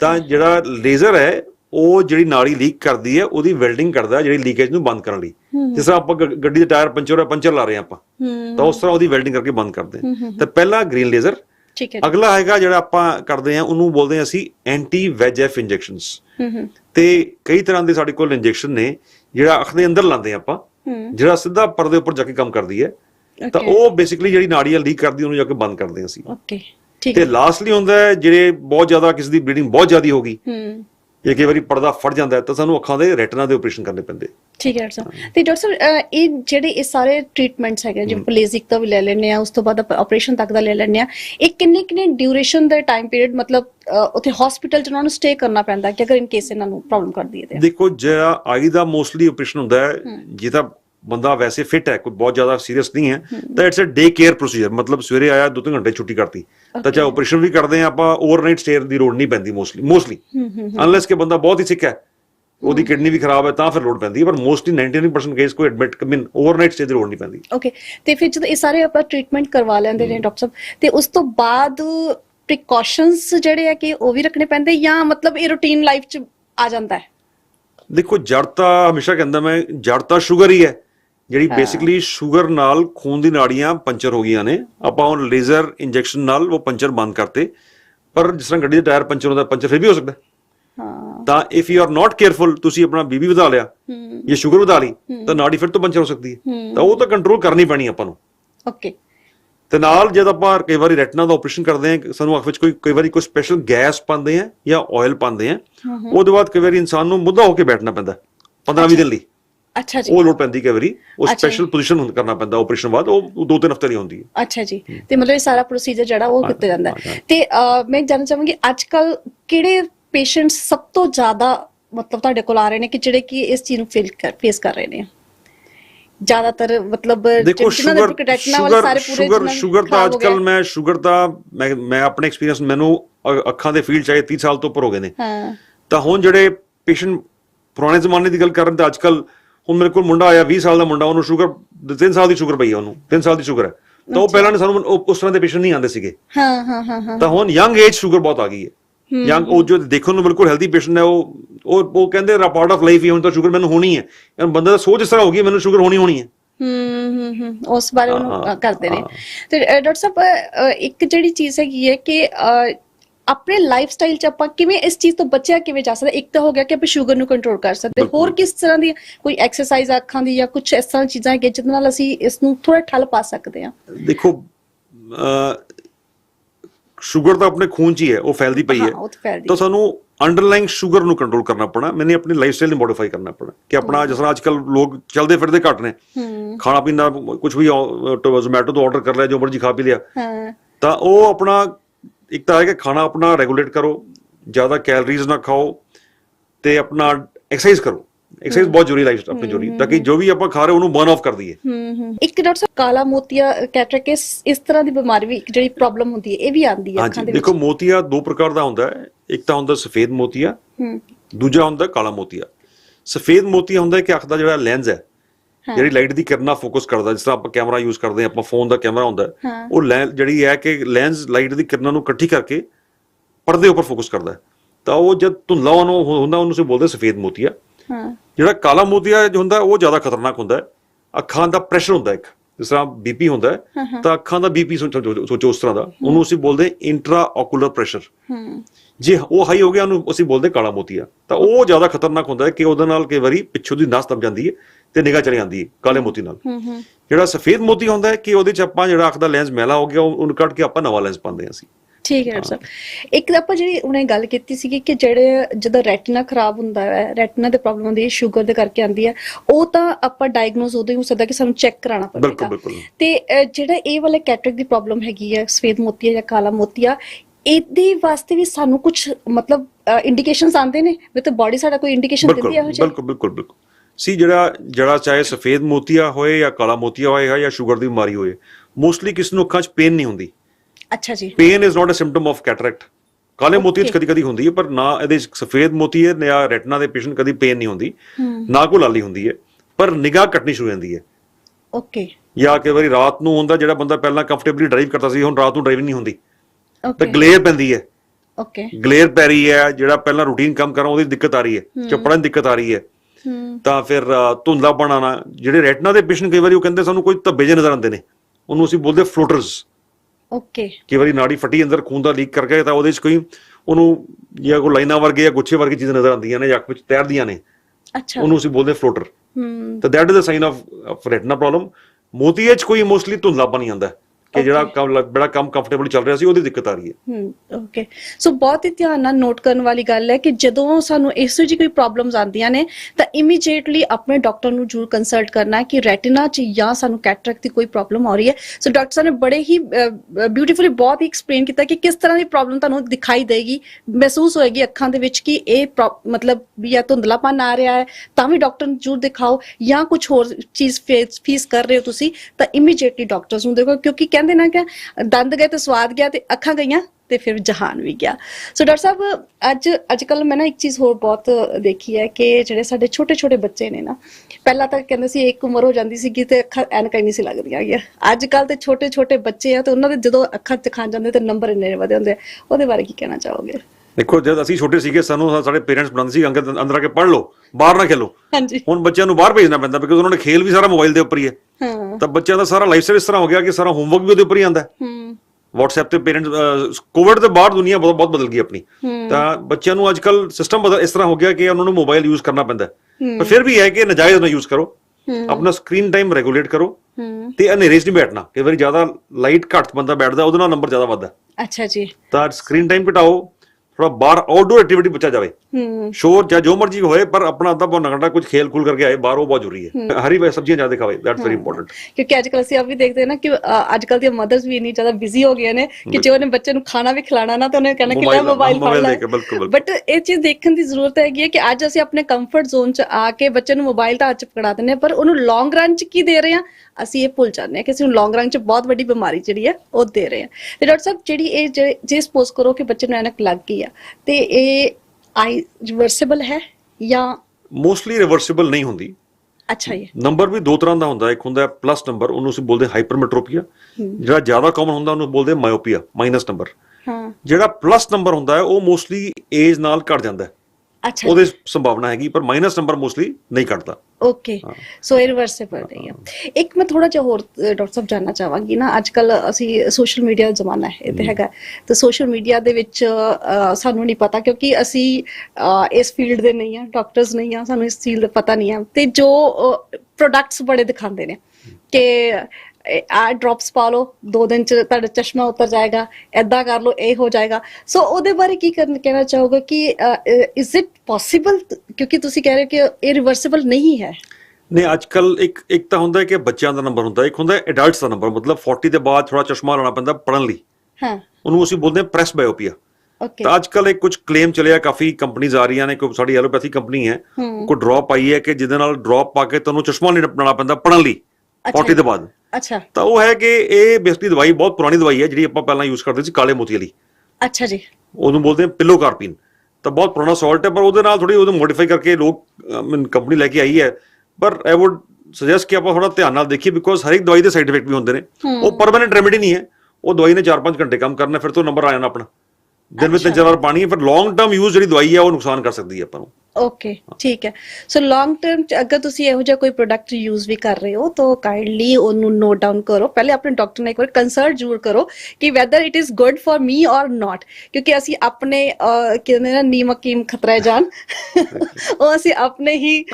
ਤਾਂ ਜਿਹੜਾ ਲੇਜ਼ਰ ਹੈ ਉਹ ਜਿਹੜੀ ਨਾੜੀ ਲੀਕ ਕਰਦੀ ਹੈ ਉਹਦੀ ਵੈਲਡਿੰਗ ਕਰਦਾ ਹੈ ਜਿਹੜੀ ਲੀਕੇਜ ਨੂੰ ਬੰਦ ਕਰਨ ਲਈ। ਜਿਸ ਤਰ੍ਹਾਂ ਆਪਾਂ ਗੱਡੀ ਦੇ ਟਾਇਰ ਪੰਚਰ ਹੋਇਆ ਪੰਚਰ ਲਾ ਰਹੇ ਹਾਂ ਆਪਾਂ ਹੂੰ ਤਾਂ ਉਸ ਤਰ੍ਹਾਂ ਉਹਦੀ ਵੈਲਡਿੰਗ ਕਰਕੇ ਬੰਦ ਕਰਦੇ ਹਾਂ। ਤਾਂ ਪਹਿਲਾ ਗ੍ਰੀਨ ਲੇਜ਼ਰ ਠੀਕ ਹੈ ਅਗਲਾ ਹੈਗਾ ਜਿਹੜਾ ਆਪਾਂ ਕਰਦੇ ਹਾਂ ਉਹਨੂੰ ਬੋਲਦੇ ਹਾਂ ਅਸੀਂ ਐਂਟੀ ਵੈਜਐਫ ਇੰਜੈਕਸ਼ਨਸ ਹੂੰ ਤੇ ਕਈ ਤਰ੍ਹਾਂ ਦੇ ਸਾਡੇ ਕੋਲ ਇੰਜੈਕਸ਼ਨ ਨੇ ਜਿਹੜਾ ਅੱਖ ਦੇ ਅੰਦਰ ਲਾਉਂਦੇ ਹਾਂ ਆਪਾਂ ਜਿਹੜਾ ਸਿੱਧਾ ਪਰਦੇ ਉੱਪਰ ਜਾ ਕੇ ਕੰਮ ਕਰਦੀ ਹੈ। ਤਾਂ. ਉਹ ਬੇਸਿਕਲੀ ਜਿਹੜੀ ਨਾੜੀਆਂ ਲੀਕ ਕਰਦੀ ਉਹਨੂੰ ਜਾ ਕੇ ਬੰਦ ਕਰਦੇ ਹਾਂ ਅਸੀਂ। ਓਕੇ ਠੀਕ ਤੇ ਲਾਸਟਲੀ ਹੁੰਦਾ ਹੈ ਜਿਹੜੇ ਬਹੁਤ ਜ਼ਿਆਦਾ ਕਿਸੇ ਦੀ ਬਲੀਡਿੰਗ ਬਹੁਤ ਜ਼ਿਆਦੀ ਹੋ ਗਈ ਹੂੰ ਜਾਂ ਕਈ ਵਾਰੀ ਪਰਦਾ ਫਟ ਜਾਂਦਾ ਤਾਂ ਸਾਨੂੰ ਅੱਖਾਂ ਦੇ ਰੈਟਨਾ ਦੇ ਆਪਰੇਸ਼ਨ ਕਰਨੇ ਪੈਂਦੇ। ਠੀਕ ਹੈ ਡਾਕਟਰ ਸਾਹਿਬ। ਤੇ ਡਾਕਟਰ ਸਾਹਿਬ ਇਹ ਜਿਹੜੇ ਇਹ ਸਾਰੇ ਟ੍ਰੀਟਮੈਂਟਸ ਹੈਗੇ ਜਿਵੇਂ ਪਲੇਜ਼ਿਕ ਦਾ ਵੀ ਲੈ ਲੈਣੇ ਆ ਉਸ ਤੋਂ ਬਾਅਦ ਆਪਰੇਸ਼ਨ ਤੱਕ ਦਾ ਲੈ ਲੈਣੇ ਆ ਇਹ ਕਿੰਨੇ ਕਿੰਨੇ ਡਿਊਰੇਸ਼ਨ ਦਾ ਟਾਈਮ ਪੀਰੀਅਡ ਮਤਲਬ ਉੱਥੇ ਹਸਪੀਟਲ ਚ ਉਹਨਾਂ ਨੂੰ ਸਟੇ ਕਰਨਾ ਪੈਂਦਾ ਕਿ ਅਗਰ ਇਨ ਕੇਸ ਇਹਨਾਂ ਨੂੰ ਪ੍ਰੋਬਲਮ ਕਰਦੀ ਹੈ ਤੇ? ਦੇਖੋ ਜਿਹੜਾ ਆਈ ਦਾ ਮੋਸਟਲੀ ਆਪਰੇਸ਼ਨ ਹੁੰਦਾ ਹੈ ਜੇ ਤਾਂ ਬੰਦਾ ਵੈਸੇ ਫਿਟ ਹੈ ਕੋਈ ਬਹੁਤ ਜ਼ਿਆਦਾ ਸੀਰੀਅਸ ਨਹੀਂ ਹੈ ਤਾਂ it's a day care procedure ਮਤਲਬ ਸਵੇਰੇ ਆਇਆ ਦੋ ਤਿੰਨ ਘੰਟੇ ਛੁੱਟੀ ਕਰਤੀ। ਤਾਂ ਚਾਹੇ ਆਪਰੇਸ਼ਨ ਵੀ ਕਰਦੇ ਆ ਆਪਾਂ ਓਵਰਨਾਈਟ ਸਟੇ ਦੀ ਲੋੜ ਨਹੀਂ ਪੈਂਦੀ ਮੋਸਟਲੀ ਮੋਸਟਲੀ ਅਨਲੈਸ ਕਿ ਬੰਦਾ ਬਹੁਤ ਹੀ ਸਿੱਕ ਹੈ ਉਹਦੀ ਕਿਡਨੀ ਵੀ ਖਰਾਬ ਹੈ ਤਾਂ ਫਿਰ ਲੋੜ ਪੈਂਦੀ ਹੈ ਪਰ ਮੋਸਟਲੀ 99% ਕੇਸ ਕੋਈ ਐਡਮਿਟ ਕਮਿਨ ਓਵਰਨਾਈਟ ਸਟੇ ਦੀ ਲੋੜ ਨਹੀਂ ਪੈਂਦੀ। ਓਕੇ ਤੇ ਫਿਰ ਜਦੋਂ ਇਹ ਸਾਰੇ ਆਪਾਂ ਟ੍ਰੀਟਮੈਂਟ ਕਰਵਾ ਲੈਂਦੇ ਨੇ ਡਾਕਟਰ ਸਾਹਿਬ ਤੇ ਉਸ ਤੋਂ ਬਾਅਦ ਪ੍ਰੀਕਾਸ਼ਨਸ ਜਿਹੜੇ ਆ ਕਿ ਉਹ ਵੀ ਰੱਖਣੇ ਪੈਂਦੇ ਜਾਂ ਮਤਲਬ ਇਹ ਰੂਟੀਨ ਲਾਈਫ ਚ ਆ ਜਾਂਦਾ ਹੈ? ਦੇਖੋ ਜੜ ਤਾਂ ਹਮੇਸ਼ਾ ਕਹਿੰਦਾ ਮੈਂ ਜੜ ਤਾਂ ਸ਼ੂਗਰ ਹੀ ਹੈ। ਜਿਹੜੀ ਬੇਸਿਕਲੀ ਸ਼ੂਗਰ ਨਾਲ ਖੂਨ ਦੀ ਨਾੜੀਆਂ ਪੰਚਰ ਹੋ ਗਈਆਂ ਨੇ ਆਪਾਂ ਉਹ ਲੇਜ਼ਰ ਇੰਜੈਕਸ਼ਨ ਨਾਲ ਉਹ ਪੰਚਰ ਬੰਦ ਕਰਤੇ। ਪਰ ਜਿਸ ਤਰ੍ਹਾਂ ਗੱਡੀ ਦਾ ਟਾਇਰ ਪੰਚਰ ਹੁੰਦਾ ਪੰਚਰ ਫਿਰ ਵੀ ਹੋ ਸਕਦਾ। ਹੈ। ਤਾਂ if you are not careful ਤੁਸੀਂ ਆਪਣਾ ਬੀਬੀ ਵਧਾ ਲਿਆ ਹੂੰ। ਜਾਂ ਸ਼ੂਗਰ ਵਧਾ ਲਈ ਤਾਂ ਨਾੜੀ ਫਿਰ ਤੋਂ ਪੰਚਰ ਹੋ ਸਕਦੀ ਹੈ। ਤਾਂ ਉਹ ਤਾਂ ਕੰਟਰੋਲ ਕਰਨੀ ਪੈਣੀ ਆਪਾਂ ਨੂੰ। ਓਕੇ ਤੇ ਨਾਲ ਜਦ ਆਪਾਂ ਕਈ ਵਾਰੀ ਰੈਟਨਾ ਦਾ ਆਪਰੇਸ਼ਨ ਕਰਦੇ ਹਾਂ ਸਾਨੂੰ ਅੱਖ ਵਿੱਚ ਕੋਈ ਕਈ ਵਾਰੀ ਕੋਈ ਸਪੈਸ਼ਲ ਗੈਸ ਪਾਉਂਦੇ ਆ ਜਾਂ ਆਇਲ ਪਾਉਂਦੇ ਆ ਉਹਦੇ ਬਾਅਦ ਕਈ ਵਾਰੀ ਇਨਸਾਨ ਨੂੰ ਮੁੱਦਾ ਹੋ ਕੇ ਬੈਠਣਾ ਪੈਂਦਾ 15-20 ਦਿਨ ਲਈ। ਅੱਛਾ ਜੀ। ਉਹ ਲੋੜ ਪੈਂਦੀ ਕਈ ਵਾਰੀ। ਉਹ। ਸਪੈਸ਼ਲ ਪੋਜੀਸ਼ਨ ਹੁੰਦਾ ਕਰਨਾ ਪੈਂਦਾ ਆਪਰੇਸ਼ਨ ਬਾਅਦ ਉਹ ਦੋ ਤਿੰਨ ਹਫ਼ਤੇ ਲਈ ਹੁੰਦੀ। ਹੈ ਅੱਛਾ ਜੀ। ਤੇ ਮਤਲਬ ਇਹ ਸਾਰਾ ਪ੍ਰੋਸੀਜਰ ਜਿਹੜਾ ਉਹ ਕੀਤਾ ਜਾਂਦਾ। ਤੇ ਮੈਂ ਜਾਣਨਾ ਚਾਹਾਂਗੀ ਅੱਜ ਕੱਲ ਕਿਹੜੇ ਪੇਸ਼ੈਂਟਸ ਸਭ ਤੋਂ ਜ਼ਿਆਦਾ ਮਤਲਬ ਤੁਹਾਡੇ ਕੋਲ ਆ ਰਹੇ ਨੇ ਕਿ ਜਿਹੜੇ ਕਿ ਇਸ ਚੀਜ਼ ਨੂੰ ਫੇਲ ਕਰ ਫੇਸ ਕਰ ਰਹੇ ਨੇ? ਜ਼ਿਆਦਾਤਰ ਮਤਲਬ ਦੇਖੋ ਜਿਨ੍ਹਾਂ ਦੇ ਸ਼ੂਗਰ retina ਵਾਲੇ ਸਾਰੇ ਪੂਰੇ ਸ਼ੂਗਰ ਸ਼ੂਗਰ ਤਾਂ ਅੱਜਕੱਲ ਗਿਆ। ਮੈਂ ਸ਼ੂਗਰ ਤਾਂ ਮੈਂ ਮੈਂ ਆਪਣੇ ਐਕਸਪੀਰੀਅੰਸ ਮੈਨੂੰ ਅੱਖਾਂ ਦੇ ਫੀਲਡ ਚਾਹੇ 30 ਸਾਲ ਤੋਂ ਉੱਪਰ ਹੋ ਗਏ ਨੇ। ਹਾਂ। ਤਾਂ ਹੁਣ ਜਿਹੜੇ ਪੇਸ਼ੈਂਟ ਪੁਰਾਣੇ ਜ਼ਮਾਨੇ ਦੀ ਗੱਲ ਕਰਨ ਤਾਂ ਅੱਜਕੱਲ ਹੁਣ ਮੇਰੇ ਕੋਲ ਮੁੰਡਾ ਆਇਆ 20 ਸਾਲ ਦਾ ਮੁੰਡਾ ਉਹਨੂੰ ਸ਼ੂਗਰ 3 ਸਾਲ ਦੀ ਸ਼ੂਗਰ ਪਈ ਹੈ ਉਹਨੂੰ 3 ਸਾਲ ਦੀ ਸ਼ੂਗਰ ਹੈ। ਤਾਂ ਉਹ ਪਹਿਲਾਂ ਨੇ ਸਾਨੂੰ ਉਸ ਤਰ੍ਹਾਂ ਦੇ ਪੇਸ਼ੈਂਟ ਨਹੀਂ ਆਉਂਦੇ ਸੀਗੇ। ਹਾਂ ਹਾਂ ਹਾਂ ਤਾਂ ਹੁਣ ਯੰਗ ਏਜ ਸ਼ੂਗਰ ਬਹੁਤ ਆ ਗਈ ਹੈ। ਯੰਗ ਉਹ ਜੋ ਦੇਖਣ ਨੂੰ ਬਿਲਕੁਲ ਹੈਲਦੀ ਪੇਸ਼ੈਂਟ ਹੈ ਉਹ ਉਹ ਉਹ ਕਹਿੰਦੇ ਪਾਰਟ ਆਫ ਲਾਈਫ ਹੀ ਹੁਣ ਤਾਂ ਸ਼ੂਗਰ ਮੈਨੂੰ ਹੋਣੀ ਹੈ। ਯਾਰ ਬੰਦੇ ਦਾ ਸੋਚ ਇਸ ਤਰ੍ਹਾਂ ਹੋ ਗਈ ਮੈਨੂੰ ਸ਼ੂਗਰ ਹੋਣੀ ਹੋਣੀ ਹੈ। ਹੂੰ ਹੂੰ ਹੂੰ ਉਸ ਬਾਰੇ ਉਹਨੂੰ ਕਰਦੇ ਨੇ। ਤੇ ਡਾਕਟਰ ਸਾਹਿਬ ਇੱਕ ਜਿਹੜੀ ਚੀਜ਼ ਹੈਗੀ ਹੈ ਕਿ ਆਪਣੇ ਲਾਈਫ ਸਟਾਈਲ ਚ ਆਪਾਂ ਕਿਵੇਂ ਇਸ ਚੀਜ਼ ਤੋਂ ਬਚਿਆ ਕਿਵੇਂ ਜਾ ਸਕਦਾ? ਇੱਕ ਤਾਂ ਹੋ ਗਿਆ ਕਿ ਆਪਾਂ ਸ਼ੂਗਰ ਨੂੰ ਕੰਟਰੋਲ ਕਰ ਸਕਦੇ। ਹੋਰ ਕਿਸ ਤਰ੍ਹਾਂ ਦੀ ਕੋਈ ਐਕਸਰਸਾਈਜ਼ ਅੱਖਾਂ ਦੀ ਜਾਂ ਕੁਝ ਇਸ ਤਰ੍ਹਾਂ ਚੀਜ਼ਾਂ ਹੈਗੀਆਂ ਜਿਹਦੇ ਨਾਲ ਅਸੀਂ ਇਸ ਨੂੰ ਥੋੜਾ ਠੱਲ ਪਾ ਸਕਦੇ ਹਾਂ? ਦੇਖੋ ਸ਼ੂਗਰ ਤਾਂ ਆਪਣੇ ਖੂਨ 'ਚ ਹੀ ਹੈ ਉਹ ਫੈਲਦੀ ਪਈ ਹਾਂ। ਤਾਂ ਸਾਨੂੰ ਅੰਡਰਲਾਈਂਗ ਸ਼ੂਗਰ ਨੂੰ ਕੰਟਰੋਲ ਕਰਨਾ ਪੈਣਾ ਮੈਨੇ ਆਪਣੀ ਲਾਈਫ ਸਟਾਈਲ ਨੂੰ ਮੋਡੀਫਾਈ ਕਰਨਾ ਪੈਣਾ। ਕਿ ਆਪਣਾ ਜਿਸ ਤਰ੍ਹਾਂ ਅੱਜਕੱਲ ਲੋਕ ਚੱਲਦੇ ਫਿਰਦੇ ਘੱਟ ਨੇ। ਖਾਣਾ ਪੀਣਾ ਕੁਝ ਵੀ ਜ਼ੋਮੈਟੋ ਤੋਂ ਆਰਡਰ ਕਰ ਲਿਆ ਜੋ ਮਰਜ਼ੀ ਖਾ ਪੀ ਲਿਆ। ਤਾਂ ਉਹ ਆਪਣਾ ਇੱਕ ਤਾਂ ਹੈ ਕਿ ਖਾਣਾ ਆਪਣਾ ਰੈਗੂਲੇਟ ਕਰੋ ਜ਼ਿਆਦਾ ਕੈਲਰੀਜ਼ ਨਾ ਖਾਓ ਤੇ ਆਪਣਾ ਐਕਸਰਸਾਈਜ਼ ਕਰੋ। ਐਕਸਰਸਾਈਜ਼ ਬਹੁਤ ਜ਼ਰੂਰੀ ਲਾਈਫ ਆਪਣੀ ਜ਼ਰੂਰੀ। ਤਾਂ ਕਿ ਜੋ ਵੀ ਆਪਾਂ ਖਾ ਰਹੇ ਉਹਨੂੰ ਬਰਨ ਆਫ ਕਰ ਦਈਏ। ਹੂੰ ਹੂੰ ਇੱਕ ਡਾਕਟਰ ਸਾਹਿਬ ਕਾਲਾ ਮੋਤੀਆ ਕੈਟਰਕ ਇਸ ਇਸ ਤਰ੍ਹਾਂ ਦੀ ਬਿਮਾਰੀ ਵੀ ਇੱਕ ਜਿਹੜੀ ਪ੍ਰੋਬਲਮ ਹੁੰਦੀ ਹੈ ਇਹ ਵੀ ਆਉਂਦੀ ਹੈ ਅੱਖਾਂ ਦੇ ਦੇਖੋ ਵਿੱਚ ਮੋਤੀਆ ਦੋ ਪ੍ਰਕਾਰ ਦਾ ਹੁੰਦਾ ਹੈ। ਇੱਕ ਤਾਂ ਹੁੰਦਾ ਸਫੇਦ ਮੋਤੀਆ ਹੂੰ ਦੂਜਾ ਹੁੰਦਾ ਕਾਲਾ ਮੋਤੀਆ। ਸਫੇਦ ਮੋਤੀਆ ਹੁੰਦਾ ਹੈ ਕਿ ਅੱਖ ਦਾ ਜਿਹੜਾ ਲੈਂਸ ਹਾਂ। ਜਿਹੜੀ ਲਾਈਟ ਦੀ ਕਿਰਨਾਂ ਫੋਕਸ ਕਰਦਾ ਜਿਸ ਤਰ੍ਹਾਂ ਆਪਾਂ ਕੈਮਰਾ ਯੂਜ਼ ਕਰਦੇ ਹਾਂ ਆਪਾਂ ਫੋਨ ਦਾ ਕੈਮਰਾ ਹੁੰਦਾ। ਉਹ ਜਿਹੜੀ ਹੈ ਕਿ ਲੈਂਸ ਲਾਈਟ ਦੀ ਕਿਰਨਾਂ ਨੂੰ ਇਕੱਠੀ ਕਰਕੇ ਪਰਦੇ ਉੱਪਰ ਫੋਕਸ ਕਰਦਾ। ਤਾਂ ਉਹ ਜਦ ਧੁੰਦਲਾ ਹੁੰਦਾ ਉਹਨੂੰ ਅਸੀਂ ਬੋਲਦੇ ਸਫੇਦ ਮੋਤੀਆ। ਹਾਂ। ਜਿਹੜਾ ਕਾਲਾ ਮੋਤੀਆ ਜੋ ਹੁੰਦਾ ਉਹ ਜ਼ਿਆਦਾ ਖਤਰਨਾਕ ਹੁੰਦਾ ਅੱਖਾਂ ਦਾ ਪ੍ਰੈਸ਼ਰ ਹੁੰਦਾ ਇੱਕ ਜਿਸ ਤਰ੍ਹਾਂ ਬੀਪੀ ਹੁੰਦਾ ਤਾਂ ਅੱਖਾਂ ਦਾ ਬੀਪੀ ਸੋਚੋ ਉਸ ਤਰ੍ਹਾਂ ਦਾ। ਉਹਨੂੰ ਅਸੀਂ ਬੋਲਦੇ ਇੰਟਰਾ ਆਕੂਲਰ ਪ੍ਰੈਸ਼ਰ ਹੂੰ। ਜੇ ਉਹ ਹਾਈ ਹੋ ਗਿਆ ਉਹਨੂੰ ਅਸੀਂ ਬੋਲਦੇ ਕਾਲਾ ਮੋਤੀਆ। ਤਾਂ ਉਹ ਜ਼ਿਆਦਾ ਖਤਰਨਾਕ ਹੁੰਦਾ ਕਿ ਉਹਦੇ ਨਾਲ ਕਈ ਵਾਰੀ ਪਿੱਛੋਂ ਦੀ ਨਸ ਦਬ ਜਾਂਦੀ ਹੈ। ਤੇ ਨਿਗਾਹ ਚਲੀ ਜਾਂਦੀ ਹੈ ਕਾਲੇ ਮੋਤੀ ਨਾਲ। ਹੂੰ ਹੂੰ। ਜਿਹੜਾ ਸਫੇਦ ਮੋਤੀ ਹੁੰਦਾ ਹੈ ਕਿ ਉਹਦੇ ਚ ਆਪਾਂ ਜਿਹੜਾ ਅੱਖ ਦਾ ਲੈਂਸ ਮੈਲਾ ਹੋ ਗਿਆ ਉਹ- ਉਹਨੂੰ ਕੱਢ ਕੇ ਆਪਾਂ ਨਵਾਂ ਲੈਂਸ ਪਾਉਂਦੇ ਹਾਂ ਅਸੀਂ। ਠੀਕ ਹੈ ਸਾਹਿਬ। ਇੱਕ ਤਾਂ ਆਪਾਂ ਜਿਹੜੀ ਉਹਨੇ ਗੱਲ ਕੀਤੀ ਸੀਗੀ ਕਿ ਜਿਹੜੇ ਜਦੋਂ ਰੈਟੀਨਾ ਖਰਾਬ ਹੁੰਦਾ ਹੈ ਰੈਟੀਨਾ ਦੇ ਪ੍ਰੋਬਲਮ ਹੁੰਦੀ ਹੈ ਸ਼ੂਗਰ ਦੇ ਕਰਕੇ ਆਉਂਦੀ ਹੈ ਉਹ ਤਾਂ ਆਪਾਂ ਡਾਇਗਨੋਸ ਉਦੋਂ ਹੀ ਹੋ ਸਕਦਾ ਕਿ ਸਾਨੂੰ ਚੈੱਕ ਕਰਾਉਣਾ ਪਵੇਗਾ। ਤੇ ਜਿਹੜਾ ਇਹ ਵਾਲਾ ਕੈਟਰਕ ਦੀ ਪ੍ਰੋਬਲਮ ਹੈਗੀ ਹੈ ਸਫੇਦ ਮੋਤੀਆ ਜਾਂ ਕਾਲਾ ਮੋਤੀਆ ਇਹਦੇ ਵਾਸਤੇ ਵੀ ਸਾਨੂੰ ਕੁਝ ਮਤਲਬ ਇੰਡੀਕੇਸ਼ਨਸ ਆਉਂਦੇ ਨੇ? ਵੀ ਤੇ ਬਾਡੀ ਸਾਡਾ ਕੋਈ ਇੰਡੀਕੇਸ਼ਨ ਦਿੰਦੀ ਹੈ ਉਹ ਜਿਹੀ? ਬਿਲਕੁਲ ਬਿਲਕੁਲ ਬਿਲਕੁਲ। ਸੀ ਜਿਹੜਾ ਜਿਹੜਾ ਚਾਹੇ ਸਫੇਦ ਮੋਤੀਆ ਹੋਏ ਜਾਂ ਕਾਲਾ ਮੋਤੀਆ ਹੋਏ ਜਾਂ ਸ਼ੂਗਰ ਦੀ ਬਿਮਾਰੀ ਹੋਏ ਮੋਸਟਲੀ ਕਿਸ ਨੂੰ ਅੱਖਾਂ 'ਚ ਪੇਨ ਨਹੀਂ ਹੁੰਦੀ। ਅੱਛਾ ਜੀ। Pain is not a symptom of cataract ਕਾਲੇ ਮੋਤੀ 'ਚ Okay. ਕਦੀ ਕਦੀ ਹੁੰਦੀ ਹੈ ਪਰ ਨਾ ਇਹਦੇ 'ਚ ਸਫੇਦ ਮੋਤੀ ਹੈ ਜਾਂ ਰੈਟਨਾ ਦੇ ਪੇਸ਼ੈਂਟ ਕਦੀ ਪੇਨ ਨਹੀਂ ਹੁੰਦੀ ਨਾ ਕੋ ਲਾਲੀ ਹੁੰਦੀ ਹੈ ਪਰ ਨਿਗਾਹ ਘਟਣੀ ਸ਼ੁਰੂ ਹੋ ਜਾਂਦੀ ਹੈ। ਓਕੇ ਜਾਂ ਕਈ ਵਾਰੀ ਰਾਤ ਨੂੰ ਹੁੰਦਾ ਜਿਹੜਾ ਬੰਦਾ ਪਹਿਲਾਂ ਕੰਫਰਟੇਬਲੀ ਡਰਾਈਵ ਕਰਦਾ ਸੀ ਹੁਣ ਰਾਤ ਨੂੰ ਡਰਾਈਵਿੰਗ ਨਹੀਂ ਹੁੰਦੀ। ਤਾਂ ਗਲੇਅਰ ਪੈਂਦੀ ਹੈ। ਓਕੇ ਗਲੇਅਰ ਪੈ ਰਹੀ ਹੈ ਜਿਹੜਾ ਪਹਿਲਾਂ ਰੂਟੀਨ ਕੰਮ ਕਰਾਂ ਉਹਦੀ ਦਿੱਕਤ ਆ ਰਹੀ ਹੈ। ਚੱਪੜਾਂ ਦੀ ਦਿੱਕਤ ਆ ਰਹੀ ਹੂੰ। ਤਾਂ ਫਿਰ ਧੁੰਦਲਾ ਬਣਾਣਾ ਜਿਹੜੇ ਰੈਟਨਾ ਦੇ ਪੇਸ਼ੈਂਟ ਕਈ ਵਾਰੀ ਉਹ ਕਹਿੰਦੇ ਸਾਨੂੰ ਕੋਈ ਧੱਬੇ ਜਿਹੇ ਨਜ਼ਰ ਆਉਂਦੇ ਨੇ। ਉਹਨੂੰ ਅਸੀਂ ਬੋਲਦੇ ਫਲੋਟਰਸ। ਓਕੇ। ਕਈ ਵਾਰੀ ਨਾੜੀ ਫਟੀ ਅੰਦਰ ਖੂਨ ਦਾ ਲੀਕ ਕਰਕੇ ਤਾਂ ਉਹਦੇ 'ਚ ਕੋਈ ਉਹਨੂੰ ਜਾਂ ਕੋਈ ਲਾਈਨਾਂ ਵਰਗੇ ਜਾਂ ਗੁੱਛੇ ਵਰਗੀ ਚੀਜ਼ਾਂ ਨਜ਼ਰ ਆਉਂਦੀਆਂ ਨੇ ਜਾਂ ਅੱਖ ਵਿੱਚ ਤੈਰਦੀਆਂ ਨੇ। ਅੱਛਾ। ਉਹਨੂੰ ਅਸੀਂ ਬੋਲਦੇ ਫਲੋਟਰ। ਹੂੰ। ਤਾਂ that is a sign of retina problem ਮੋਤੀਏ 'ਚ ਕੋਈ ਮੋਸਟਲੀ ਧੁੰਦਲਾਪਨ ਨਹੀਂ ਆਉਂਦਾ ਕਿ ਜਿਹੜਾ ਕੰਮ ਬੜਾ ਕੰਮ ਕੰਫਰਟੇਬਲ ਚੱਲ ਰਿਹਾ ਸੀ ਉਹਦੀ ਦਿੱਕਤ ਆ ਰਹੀ ਹੈ। ਹਮ ਓਕੇ ਸੋ ਬਹੁਤ ਹੀ ਧਿਆਨ ਨਾਲ ਨੋਟ ਕਰਨ ਵਾਲੀ ਗੱਲ ਹੈ ਕਿ ਜਦੋਂ ਸਾਨੂੰ ਇਸ ਜਿਹੀ ਕੋਈ ਪ੍ਰੋਬਲਮਸ ਆਉਂਦੀਆਂ ਨੇ ਤਾਂ ਇਮੀਡੀਏਟਲੀ ਆਪਣੇ ਡਾਕਟਰ ਨੂੰ ਜਰੂਰ ਕੰਸਲਟ ਕਰਨਾ ਹੈ ਕਿ ਰੈਟਿਨਾ ਚ ਜਾਂ ਸਾਨੂੰ ਕੈਟਰੈਕਟ ਦੀ ਕੋਈ ਪ੍ਰੋਬਲਮ ਆ ਰਹੀ ਹੈ। ਸੋ ਡਾਕਟਰ ਸਾਹਿਬ ਨੇ ਬੜੇ ਹੀ ਬਿਊਟੀਫੁਲੀ ਬਹੁਤ ਹੀ ਐਕਸਪਲੇਨ ਕੀਤਾ ਕਿ ਕਿਸ ਤਰ੍ਹਾਂ ਦੀ ਪ੍ਰੋਬਲਮ ਤੁਹਾਨੂੰ ਦਿਖਾਈ ਦੇਗੀ। ਮਹਿਸੂਸ ਹੋਏਗੀ ਅੱਖਾਂ ਦੇ ਵਿੱਚ ਕਿ ਇਹ ਮਤਲਬ ਜਾਂ ਧੁੰਦਲਾਪਨ ਆ ਰਿਹਾ ਹੈ ਤਾਂ ਵੀ ਡਾਕਟਰ ਨੂੰ ਜਰੂਰ ਦਿਖਾਓ। ਜਾਂ ਕੁਝ ਹੋਰ ਚੀਜ਼ ਫੇਸ ਕਰ ਰਹੇ ਹੋ ਤੁਸੀਂ ਤਾਂ ਇਮੀਡੀਏਟਲੀ ਡਾਕਟਰਸ ਨੂੰ ਦੇਖੋ ਕਿਉਂਕਿ ਕਹਿੰਦੇ ਨਾ ਕਿ ਦੰਦ ਗਏ ਤੇ ਸਵਾਦ ਗਿਆ ਤੇ ਅੱਖਾਂ ਗਈਆਂ ਤੇ ਫਿਰ ਜਹਾਨ ਵੀ ਗਿਆ। ਸੋ ਡਾਕਟਰ ਸਾਹਿਬ, ਅੱਜ ਅੱਜ ਕੱਲ ਮੈਂ ਨਾ ਇੱਕ ਚੀਜ਼ ਹੋਰ ਬਹੁਤ ਦੇਖੀ ਹੈ ਕਿ ਜਿਹੜੇ ਸਾਡੇ ਛੋਟੇ ਛੋਟੇ ਬੱਚੇ ਨੇ ਨਾ, ਪਹਿਲਾਂ ਤਾਂ ਕਹਿੰਦੇ ਸੀ ਇੱਕ ਉਮਰ ਹੋ ਜਾਂਦੀ ਸੀ ਕਿ ਤੇ ਅੱਖਾਂ ਐਨਕਾਂ ਹੀ ਨਹੀਂ ਸੀ ਲੱਗਦੀਆਂ ਹੈਗੀਆਂ ਅੱਜ ਕੱਲ ਤੇ ਛੋਟੇ ਛੋਟੇ ਬੱਚੇ ਆ ਤੇ ਉਹਨਾਂ ਦੇ ਜਦੋਂ ਅੱਖਾਂ ਚ ਖਾਂ ਜਾਂਦੇ ਤੇ ਨੰਬਰ ਇੰਨੇ ਵਧੇ ਹੁੰਦੇ ਆ, ਉਹਦੇ ਬਾਰੇ ਕੀ ਕਹਿਣਾ ਚਾਹੋਗੇ? ਦੇਖੋ ਜਦ ਅਸੀਂ ਛੋਟੇ ਸੀਗੇ ਸਾਨੂੰ ਸਾਡੇ ਪੇਰੈਂਟਸ ਬਣਾਉਂਦੇ ਸੀ ਅੰਦਰ ਅੰਦਰ ਆ ਕੇ ਪੜ੍ਹ ਲਓ ਬਾਹਰ ਨਾ ਖੇਲੋ। ਹਾਂਜੀ। ਹੁਣ ਬੱਚਿਆਂ ਨੂੰ ਬਾਹਰ ਭੇਜਣਾ ਪੈਂਦਾ ਬਿਕਾਜ਼ ਉਹਨਾਂ ਨੇ ਖੇਲ ਵੀ ਸਾਰਾ ਮੋਬਾਈਲ ਦੇ ਉੱਪਰ ਹੀ ਹੈ। ਹਾਂ। ਤਾਂ ਬੱਚਿਆਂ ਦਾ ਸਾਰਾ ਲਾਈਫ ਸਟਾਈਲ ਇਸ ਤਰ੍ਹਾਂ ਹੋ ਗਿਆ ਕਿ ਸਾਰਾ ਹੋਮਵਰਕ ਵੀ ਉਹਦੇ ਉੱਪਰ ਹੀ ਆਉਂਦਾ ਹੈ। ਹੂੰ। WhatsApp ਤੇ ਪੇਰੈਂਟਸ ਕੋਵਿਡ ਦੇ ਬਾਅਦ ਦੁਨੀਆ ਬਹੁਤ ਬਹੁਤ ਬਦਲ ਗਈ ਆਪਣੀ। ਤਾਂ ਬੱਚਿਆਂ ਨੂੰ ਅੱਜ ਕੱਲ ਸਿਸਟਮ ਬਦਲ ਇਸ ਤਰ੍ਹਾਂ ਹੋ ਗਿਆ ਕਿ ਉਹਨਾਂ ਨੂੰ ਮੋਬਾਈਲ ਯੂਜ਼ ਕਰਨਾ ਪੈਂਦਾ। ਪਰ ਫਿਰ ਵੀ ਹੈ ਕਿ ਨਜਾਇਜ਼ ਨਾ ਯੂਜ਼ ਕਰੋ। ਆਪਣਾ ਸਕਰੀਨ ਟਾਈਮ ਰੈਗੂਲੇਟ ਕਰੋ। ਤੇ ਹਨੇਰੇ 'ਚ ਨਹੀਂ ਬੈਠਣਾ। ਕਈ ਵਾਰੀ ਜ਼ਿਆਦਾ ਲਾਈਟ ਘੱਟ ਬੰਦਾ ਬੈਠਦਾ ਉਹਦੇ ਨਾਲ ਨੰਬਰ ਜ਼ਿਆਦਾ ਵੱਧਦਾ। ਅੱਛਾ ਜੀ। ਤਾਂ ਸਕਰੀਨ ਟਾਈਮ ਘਟਾਓ। ਥੋੜਾ ਬਾਹਰ ਆਊਟਡੋਰ ਐਕਟੀਵਿਟੀ ਬੱਚਾ ਜਾਵੇ। ਹੂੰ। ਸ਼ੋਰ ਜਾਂ ਜੋ ਮਰਜ਼ੀ ਹੋਏ ਪਰ ਆਪਣਾ ਅੱਧਾ ਪੌਣਾ ਘੰਟਾ ਕੁਝ ਖੇਲ ਖੂਲ ਕਰਕੇ ਆਏ ਬਾਹਰ ਉਹ ਬਹੁਤ ਜ਼ਰੂਰੀ ਹੈ। ਹਰੀ ਵੇ ਸਬਜ਼ੀਆਂ ਜ਼ਿਆਦਾ ਖਾਵੇ ਦੈਟਸ ਵੈਰੀ ਇੰਪੋਰਟੈਂਟ ਕਿਉਂਕਿ ਅੱਜ ਕੱਲ੍ਹ ਅਸੀਂ ਆ ਵੀ ਦੇਖਦੇ ਹਾਂ ਨਾ ਕਿ ਅੱਜ ਕੱਲ੍ਹ ਦੀਆਂ ਮਦਰਸ ਵੀ ਇੰਨੀ ਜ਼ਿਆਦਾ ਬਿਜ਼ੀ ਹੋ ਗਈਆਂ ਨੇ ਕਿ ਜੇ ਉਹਨੇ ਬੱਚੇ ਨੂੰ ਖਾਣਾ ਵੀ ਖਿਲਾਣਾ ਨਾ ਤਾਂ ਉਹਨੇ ਕਹਿਣਾ ਕਿ ਲੈ ਮੋਬਾਈਲ ਫੜ ਲੈ। ਬਟ ਇਹ ਚੀਜ਼ ਦੇਖਣ ਦੀ ਜ਼ਰੂਰਤ ਹੈਗੀ ਹੈ ਕਿ ਅੱਜ ਅਸੀਂ ਆਪਣੇ ਕੰਫਰਟ ਜ਼ੋਨ 'ਚ ਆ ਕੇ ਬੱਚੇ ਨੂੰ ਮੋਬਾਈਲ ਤਾਂ ਅੱਜ ਪਕੜਾ ਹਾਂ ਪਰ ਉਹਨੂੰ ਲੌਂਗ ਰਨ 'ਚ ਕੀ ਦੇ ਰਹੇ ਹਾਂ? ਅਸੀਂ ਇਹ ਭੁੱਲ ਜਾਂਦੇ ਹਾਂ ਕਿ ਅਸੀਂ ਲੌਂਗ ਰਨ 'ਚ ਬਹੁਤ ਵੱਡੀ ਬਿਮਾਰੀ ਜਿਹੜੀ ਹੈ ਉਹ ਦੇ ਰਹੇ ਹਾਂ। ਤੇ ਡਾਕਟਰ ਸਾਹਿਬ ਜਿਹੜੀ ਇਹ ਜੇ- ਸਪੋਜ਼ ਕਰੋ ਕਿ ਬੱਚੇ ਨੂੰ ਐਨਕ ਲੱਗ ਗਈ ਆ ਤੇ ਇਹ ਆਈ ਰਿਵਰਸੀਬਲ ਹੈ ਜਾਂ ਮੋਸਟਲੀ ਰਿਵਰਸੀਬਲ ਨਹੀਂ ਹੁੰਦੀ। ਅੱਛਾ ਜੀ। ਨੰਬਰ ਵੀ ਦੋ ਤਰ੍ਹਾਂ ਦਾ ਹੁੰਦਾ। ਇੱਕ ਹੁੰਦਾ ਪਲੱਸ ਨੰਬਰ ਉਹਨੂੰ ਅਸੀਂ ਬੋਲਦੇ ਹਾਈਪਰਮੈਟ੍ਰੋਪੀਆ ਜਿਹੜਾ ਜ਼ਿਆਦਾ ਕਾਮਨ ਹੁੰਦਾ ਉਹਨੂੰ ਬੋਲਦੇ ਮਾਇਓਪੀਆ ਮਾਈਨਸ ਨੰਬਰ ਹਾਂ। ਜਿਹੜਾ ਪਲੱਸ ਨੰਬਰ ਹੁੰਦਾ ਹੈ ਉਹ ਮੋਸਟਲੀ ਏਜ ਨਾਲ ਘਟ ਜਾਂਦਾ ਹੈ। ਅੱਛਾ। ਉਹਦੇ ਸੰਭਾਵਨਾ ਹੈਗੀ ਪਰ ਮਾਈਨਸ ਨੰਬਰ ਮੋਸਟਲੀ ਨਹੀਂ ਘਟਦਾ ਓਕੇ ਸੋ ਇਹ ਰਿਵਰਸੀਬਲ ਨਹੀਂ ਹੈ। ਇੱਕ ਮੈਂ ਥੋੜਾ ਜਿਹਾ ਹੋਰ ਡਾਕਟਰ ਸਾਹਿਬ ਜਾਨਣਾ ਚਾਹਾਂਗੀ ਨਾ ਅੱਜ ਕੱਲ ਅਸੀਂ ਸੋਸ਼ਲ ਮੀਡੀਆ ਦਾ ਜ਼ਮਾਨਾ ਹੈ ਇਹ ਤੇ ਹੈਗਾ। ਤੇ ਸੋਸ਼ਲ ਮੀਡੀਆ ਦੇ ਵਿੱਚ ਸਾਨੂੰ ਨਹੀਂ ਪਤਾ ਕਿਉਂਕਿ ਅਸੀਂ ਇਸ ਫੀਲਡ ਦੇ ਨਹੀਂ ਆ ਡਾਕਟਰਸ ਨਹੀਂ ਆ ਸਾਨੂੰ ਇਸ ਚੀਜ਼ ਦਾ ਪਤਾ ਨਹੀਂ ਆ। ਤੇ ਜੋ ਪ੍ਰੋਡਕਟਸ ਬੜੇ ਦਿਖਾਉਂਦੇ ਨੇ ਕਿ ਆ ਡ੍ਰੌਪਸ ਪਾ ਲਓ ਦੋ ਦਿਨ ਚ ਤੁਹਾਡਾ ਚਸ਼ਮਾ ਉਤਰ ਜਾਏਗਾ ਐਦਾਂ ਕਰ ਲਓ ਇਹ ਹੋ ਜਾਏਗਾ। ਸੋ ਉਹਦੇ ਬਾਰੇ ਕੀ ਕਰਨ ਕਹਿਣਾ ਚਾਹੋਗੇ ਕਿ ਇਜ਼ ਇਟ ਪੋਸੀਬਲ ਕਿਉਂਕਿ ਤੁਸੀਂ ਕਹਿ ਰਹੇ ਹੋ ਕਿ ਇਹ ਰਿਵਰਸੀਬਲ ਨਹੀਂ ਹੈ। ਨਹੀਂ ਅੱਜ ਕੱਲ ਇੱਕ ਇੱਕ ਤਾਂ ਹੁੰਦਾ ਹੈ ਕਿ ਬੱਚਿਆਂ ਦਾ ਨੰਬਰ ਹੁੰਦਾ ਇੱਕ ਹੁੰਦਾ ਹੈ ਐਡਲਟਸ ਦਾ ਨੰਬਰ ਮਤਲਬ 40 ਦੇ ਬਾਅਦ ਥੋੜਾ ਚਸ਼ਮਾ ਲਾਉਣਾ ਪੈਂਦਾ ਪੜਨ ਲਈ। ਹਾਂ। ਉਹਨੂੰ ਅਸੀਂ ਬੋਲਦੇ ਹਾਂ ਪ੍ਰੈਸ ਬਾਇਓਪੀਆ ਓਕੇ ਤਾਂ ਅੱਜ ਕੱਲ ਇੱਕ ਕੁਝ ਕਲੇਮ ਚੱਲਿਆ ਕਾਫੀ ਕੰਪਨੀਆਂ ਆ ਰਹੀਆਂ ਨੇ ਕੋਈ ਸਾਡੀ ਐਲੋਪੈਥੀ ਕੰਪਨੀ ਹੈ। ਕੋਈ ਡ੍ਰੌਪ ਆਈ ਹੈ ਕਿ ਜਿਹਦੇ ਨਾਲ ਡ੍ਰੌਪ ਪਾ ਕੇ ਤੁਹਾਨੂੰ ਚਸ਼ਮਾ ਨਹੀਂ ਬਣਾਉਣਾ ਪੈਂਦਾ ਪੜਨ ਲਈ ਅੱਛਾ। 40 ਦੇ ਬਾਅਦ। ਅੱਛਾ। ਤਾਂ ਉਹ ਹੈ ਕਿ ਇਹ ਬੇਸਿਕਲੀ ਦਵਾਈ ਬਹੁਤ ਪੁਰਾਣੀ ਦਵਾਈ ਹੈ ਜਿਹੜੀ ਆਪਾਂ ਪਹਿਲਾਂ ਯੂਜ਼ ਕਰਦੇ ਸੀ ਕਾਲੇ ਮੋਤੀ ਵਾਲੀ। ਅੱਛਾ ਜੀ। ਉਹਨੂੰ ਬੋਲਦੇ ਆ ਪਿਲੋ ਕਾਰਪਿਨ ਤਾਂ ਬਹੁਤ ਪੁਰਾਣਾ ਸਾਲਟ ਹੈ ਪਰ ਉਹਦੇ ਨਾਲ ਥੋੜੀ ਉਹਨੂੰ ਮੋਡੀਫਾਈ ਕਰਕੇ ਲੋਕ ਕੰਪਨੀ ਲੈ ਕੇ ਆਈ ਹੈ। ਪਰ ਆਈ ਊਡ ਸੁਜੈਸਟ ਕਿ ਆਪਾਂ ਥੋੜਾ ਧਿਆਨ ਨਾਲ ਦੇਖੀਏ ਬਿਕੋਜ਼ ਹਰ ਇੱਕ ਦਵਾਈ ਦੇ ਸਾਈਡ ਇਫੈਕਟ ਵੀ ਹੁੰਦੇ ਨੇ। ਉਹ ਪਰਮਨੈਂਟ ਰੈਮੇਡੀ ਨਹੀਂ ਹੈ। ਉਹ ਦਵਾਈ ਨੇ 4-5 ਘੰਟੇ ਕੰਮ ਕਰਨਾ ਫਿਰ ਤੋਂ ਨੰਬਰ ਆ ਜਾਣਾ ਆਪਣਾ। ਦਿਨ ਵਿੱਚ ਤਿੰਨ ਚਾਰ ਵਾਰ ਪਾਣੀ ਹੈ ਫਿਰ ਲੌਂਗ ਟਰਮ ਯੂਜ਼ ਜਿਹੜੀ ਦਵਾਈ ਹੈ ਉਹ ਨੁਕਸਾਨ ਕਰ ਸਕਦੀ ਹੈ ਆਪਾਂ ਨੂੰ। ਓਕੇ ਠੀਕ ਹੈ। ਸੋ ਲੌਂਗ ਟਰਮ ਚ ਅਗਰ ਤੁਸੀਂ ਇਹੋ ਜਿਹਾ ਕੋਈ ਪ੍ਰੋਡਕਟ ਯੂਜ਼ ਵੀ ਕਰ ਰਹੇ ਹੋ, ਤਾਂ ਕਾਈਂਡਲੀ ਉਹਨੂੰ ਨੋਟ ਡਾਊਨ ਕਰੋ। ਪਹਿਲੇ ਆਪਣੇ ਡਾਕਟਰ ਨਾਲ ਇੱਕ ਵਾਰ ਕੰਸਲਟ ਜ਼ਰੂਰ ਕਰੋ ਕਿ whether it is good for me or not ਕਿਉਂਕਿ ਅਸੀਂ ਆਪਣੇ ਕਿਹਨੇ ਨਾ ਨੀਮਕ, ਕੀਮ ਖਤਰਾ ਜਾਨ। ਉਹ ਅਸੀਂ ਆਪਣੇ ਹੀ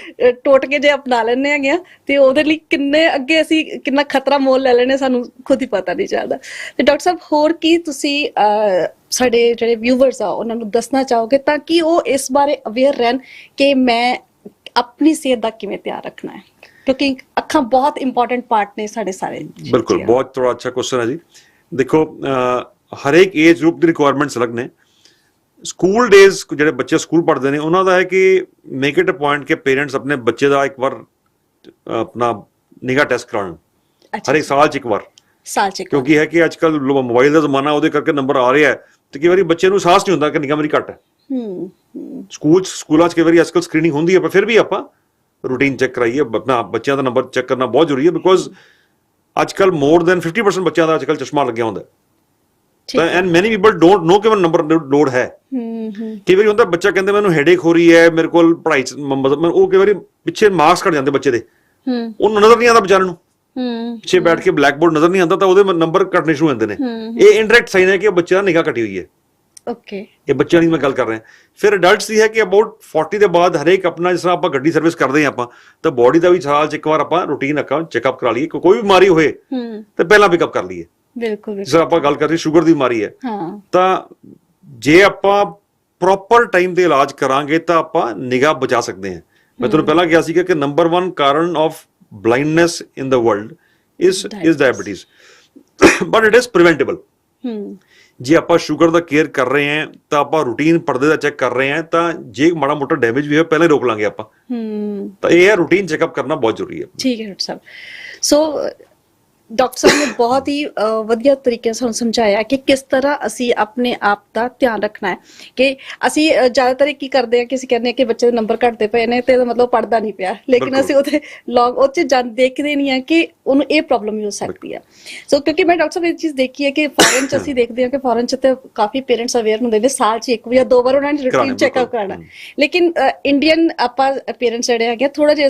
ਟੋਟਕੇ ਜੇ ਅਪਣਾ ਲੈਣੇ ਹੈਗੇ ਤੇ ਉਹਦੇ ਲਈ ਕਿੰਨੇ ਅੱਗੇ ਅਸੀਂ ਕਿੰਨਾ ਖਤਰਾ ਮੋਲ ਲੈ ਲੈਣੇ ਸਾਨੂੰ ਖੁਦ ਹੀ ਪਤਾ ਨਹੀਂ ਚੱਲਦਾ। ਤੇ ਡਾਕਟਰ ਸਾਹਿਬ, ਹੋਰ ਕੀ ਤੁਸੀਂ ਸਾਡੇ ਜਿਹੜੇ ਵਿਊਵਰਸ ਆ ਉਹਨਾਂ ਨੂੰ ਦੱਸਣਾ ਚਾਹੋਗੇ ਤਾਂ ਕਿ ਉਹ ਇਸ ਬਾਰੇ ਅਵੇਅਰ ਰਹਿਣ ਕਿ ਮੈਂ ਆਪਣੀ ਸਿਹਤ ਦਾ ਕਿਵੇਂ ਧਿਆਨ ਰੱਖਣਾ ਹੈ। ਕਿਉਂਕਿ ਅੱਖਾਂ ਬਹੁਤ ਇੰਪੋਰਟੈਂਟ ਪਾਰਟ ਨੇ ਸਾਡੇ ਸਾਰੇ ਬਿਲਕੁਲ ਬਹੁਤ ਥੋੜਾ ਅੱਛਾ ਕੁਐਸਚਨ ਹੈ ਜੀ। ਦੇਖੋ ਹਰੇਕ ਏਜ ਗਰੁੱਪ ਦੀ ਰਿਕੁਆਇਰਮੈਂਟਸ ਅਲੱਗ ਨੇ। ਸਕੂਲ ਡੇਜ਼ ਜਿਹੜੇ ਬੱਚੇ ਸਕੂਲ ਪੜ੍ਹਦੇ ਨੇ ਉਹਨਾਂ ਦਾ ਹੈ ਕਿ ਮੇਕ ਇਟ ਅ ਪੁਆਇੰਟ ਕਿ ਪੇਰੈਂਟਸ ਆਪਣੇ ਬੱਚੇ ਦਾ ਇੱਕ ਵਾਰ ਆਪਣਾ ਨਿਗਾ ਟੈਸਟ ਕਰਾਉਣ। ਅੱਛਾ। ਹਰੇਕ ਸਾਲ ਚ ਇੱਕ ਵਾਰ। ਸਾਲ ਚ ਇੱਕ। ਕਿਉਂਕਿ ਹੈ ਕਿ ਅੱਜ ਕੱਲ ਮੋਬਾਈਲ ਦਾ ਜ਼ਮਾਨਾ ਉਹਦੇ ਕਰਕੇ ਨੰਬਰ ਆ ਰਿਹਾ ਹੈ। ਤੇ ਕਈ ਵਾਰੀ ਬੱਚੇ ਨੂੰ ਸਾਹਸ ਨਹੀਂ ਹੁੰਦਾ ਕਿ ਨਿਗਾਹ ਮੇਰੀ ਘੱਟ ਹੈ। ਹੂੰ ਸਕੂਲ ਸਕੂਲਾਂ 'ਚ ਕਈ ਵਾਰੀ ਅੱਜਕੱਲ ਸਕਰੀਨਿੰਗ ਹੁੰਦੀ ਹੈ ਪਰ ਫਿਰ ਵੀ ਆਪਾਂ ਰੂਟੀਨ ਚੈੱਕ ਕਰਾਈਏ ਆਪਣਾ ਬੱਚਿਆਂ ਦਾ ਨੰਬਰ ਚੈੱਕ ਕਰਨਾ ਬਹੁਤ ਜ਼ਰੂਰੀ ਹੈ ਬਿਕੋਜ਼ ਅੱਜਕੱਲ ਮੋਰ ਦੈਨ 50% ਬੱਚਿਆਂ ਦਾ ਅੱਜਕੱਲ ਚਸ਼ਮਾ ਲੱਗਿਆ ਹੁੰਦਾ ਤਾਂ and many people don't know ਕਿ ਮੈਨੂੰ ਨੰਬਰ ਲੋਡ ਹੈ। ਹੂੰ ਹੂੰ। ਕਈ ਵਾਰੀ ਹੁੰਦਾ ਬੱਚਾ ਕਹਿੰਦੇ ਮੈਨੂੰ ਹੈਡੇਕ ਹੋ ਰਹੀ ਹੈ ਮੇਰੇ ਕੋਲ ਪੜ੍ਹਾਈ 'ਚ ਮ- ਮਤਲਬ ਉਹ ਕਈ ਵਾਰੀ ਪਿੱਛੇ ਮਾਰਕਸ ਕੱਟ ਜਾਂਦੇ ਬੱਚੇ ਦੇ। ਹੂੰ। ਉਹਨੂੰ ਨਜ਼ਰ ਨਹੀਂ ਆਉਂਦਾ ਵਿਚਾਰੇ ਨੂੰ। ਹੂੰ। ਪਿੱਛੇ ਬੈਠ ਕੇ ਬਲੈਕ ਬੋਰਡ ਨਜ਼ਰ ਨਹੀਂ ਆਉਂਦਾ ਤਾਂ ਉਹਦੇ ਨੰਬਰ ਘਟਣੇ ਸ਼ੁਰੂ ਹੋ ਜਾਂਦੇ ਨੇ। ਇਹ ਇਨਡਾਇਰੈਕਟ ਸਾਈਨ ਹੈ ਕਿ ਉਹ ਬੱਚੇ ਦਾ ਨਿਗਾਹ ਘਟੀ ਹੋਈ ਹੈ। ਓਕੇ ਇਹ ਬੱਚਿਆਂ ਦੀ ਮੈਂ ਗੱਲ ਕਰ ਰਿਹਾ। ਫਿਰ ਅਡਲਟਸ ਦੀ ਹੈ ਕਿ ਅਬਾਊਟ 40 ਦੇ ਬਾਅਦ ਹਰੇਕ ਆਪਣਾ ਜਿਸ ਤਰ੍ਹਾਂ ਆਪਾਂ ਗੱਡੀ ਸਰਵਿਸ ਕਰਦੇ ਹਾਂ ਆਪਾਂ ਤਾਂ ਬਾਡੀ ਦਾ ਵੀ ਸਾਲ ਚ ਇੱਕ ਵਾਰ ਆਪਾਂ ਰੂਟੀਨ ਅੱਖਾਂ ਚੈੱਕਅਪ ਕਰਾ ਲਈਏ। ਕੋਈ ਵੀ ਬਿਮਾਰੀ ਹੋਏ ਹੂੰ। ਤਾਂ ਪਹਿਲਾਂ ਪਿਕਅਪ ਕਰ ਲਈਏ। ਬਿਲਕੁਲ ਜਿਸ ਆਪਾਂ ਗੱਲ ਕਰ ਰਹੇ ਸ਼ੂਗਰ ਦੀ ਬਿਮਾਰੀ ਹੈ। ਹਾਂ। ਤਾਂ ਜੇ ਆਪਾਂ ਪ੍ਰੋਪਰ ਟਾਈਮ ਤੇ ਇਲਾਜ ਕਰਾਂਗੇ ਤਾਂ ਆਪਾਂ ਨਿਗਾਹ ਬਚਾ ਸਕਦੇ ਹਾਂ। ਮੈਂ ਤੁਹਾਨੂੰ ਪਹਿਲਾਂ ਕਿਹਾ ਸੀਗਾ ਕਿ ਨੰਬਰ 1 ਕਾਰਨ of blindness in the world is is diabetes but it is preventable ਹੂੰ ਜੇ ਆਪਾਂ ਸ਼ੂਗਰ ਦਾ ਕੇਅਰ ਕਰ ਰਹੇ ਹਾਂ ਤਾਂ ਆਪਾਂ ਰੂਟੀਨ ਪਰਦੇ ਦਾ ਚੈੱਕ ਕਰ ਰਹੇ ਹਾਂ ਤਾਂ ਜੇ ਮਾੜਾ ਮੋਟਾ ਡੈਮੇਜ ਵੀ ਹੋਇਆ ਪਹਿਲਾਂ ਹੀ ਰੋਕ ਲਾਂਗੇ ਆਪਾਂ। ਹੂੰ ਤਾਂ ਇਹ ਹੈ ਰੂਟੀਨ ਚੈੱਕਅਪ ਕਰਨਾ ਬਹੁਤ ਜ਼ਰੂਰੀ ਹੈ। ਠੀਕ ਹੈ ਡਾਕਟਰ ਸਾਹਿਬ। ਸੋ ਡਾਕਟਰ ਸਾਹਿਬ ਨੇ ਬਹੁਤ ਹੀ ਵਧੀਆ ਤਰੀਕੇ ਨਾਲ ਸਾਨੂੰ ਸਮਝਾਇਆ ਕਿ ਕਿਸ ਤਰ੍ਹਾਂ ਅਸੀਂ ਆਪਣੇ ਆਪ ਦਾ ਧਿਆਨ ਰੱਖਣਾ ਹੈ ਕਿ ਅਸੀਂ ਜ਼ਿਆਦਾਤਰ ਕੀ ਕਰਦੇ ਆ ਕਿ ਅਸੀਂ ਕਹਿੰਦੇ ਆ ਕਿ ਬੱਚੇ ਦੇ ਨੰਬਰ ਘਟਦੇ ਪਏ ਨੇ ਤੇ ਮਤਲਬ ਪੜਦਾ ਨਹੀਂ ਪਿਆ ਲੇਕਿਨ। ਅਸੀਂ ਉਹਦੇ ਲੌਗ ਉਹ ਚ ਜਾਣ ਦੇਖਦੇ ਨਹੀਂ ਆ ਕਿ ਉਹਨੂੰ ਇਹ ਪ੍ਰੋਬਲਮ ਵੀ ਹੋ ਸਕਦੀ ਆ ਸੋ ਕਿਉਂਕਿ ਮੈਂ ਡਾਕਟਰ ਸਾਹਿਬ ਇਹ ਚੀਜ਼ ਦੇਖੀ ਹੈ ਕਿ ਫੋਰਨ ਚ ਅਸੀਂ ਦੇਖਦੇ ਹਾਂ ਕਿ ਫੋਰਨ ਚ ਤੇ ਕਾਫੀ ਪੇਰੈਂਟਸ ਅਵੇਅਰ ਹੁੰਦੇ ਨੇ ਸਾਲ ਚ ਇੱਕ ਵਾਰ ਜਾਂ ਦੋ ਵਾਰ ਉਹਨਾਂ ਨੇ ਰੂਟੀਨ ਚੈੱਕਅਪ। ਕਰਾਉਣਾ ਲੇਕਿਨ ਇੰਡੀਅਨ ਆਪਾਂ ਪੇਰੈਂਟਸ ਜਿਹੜੇ ਹੈਗੇ ਆ, ਥੋੜਾ ਜਿਹਾ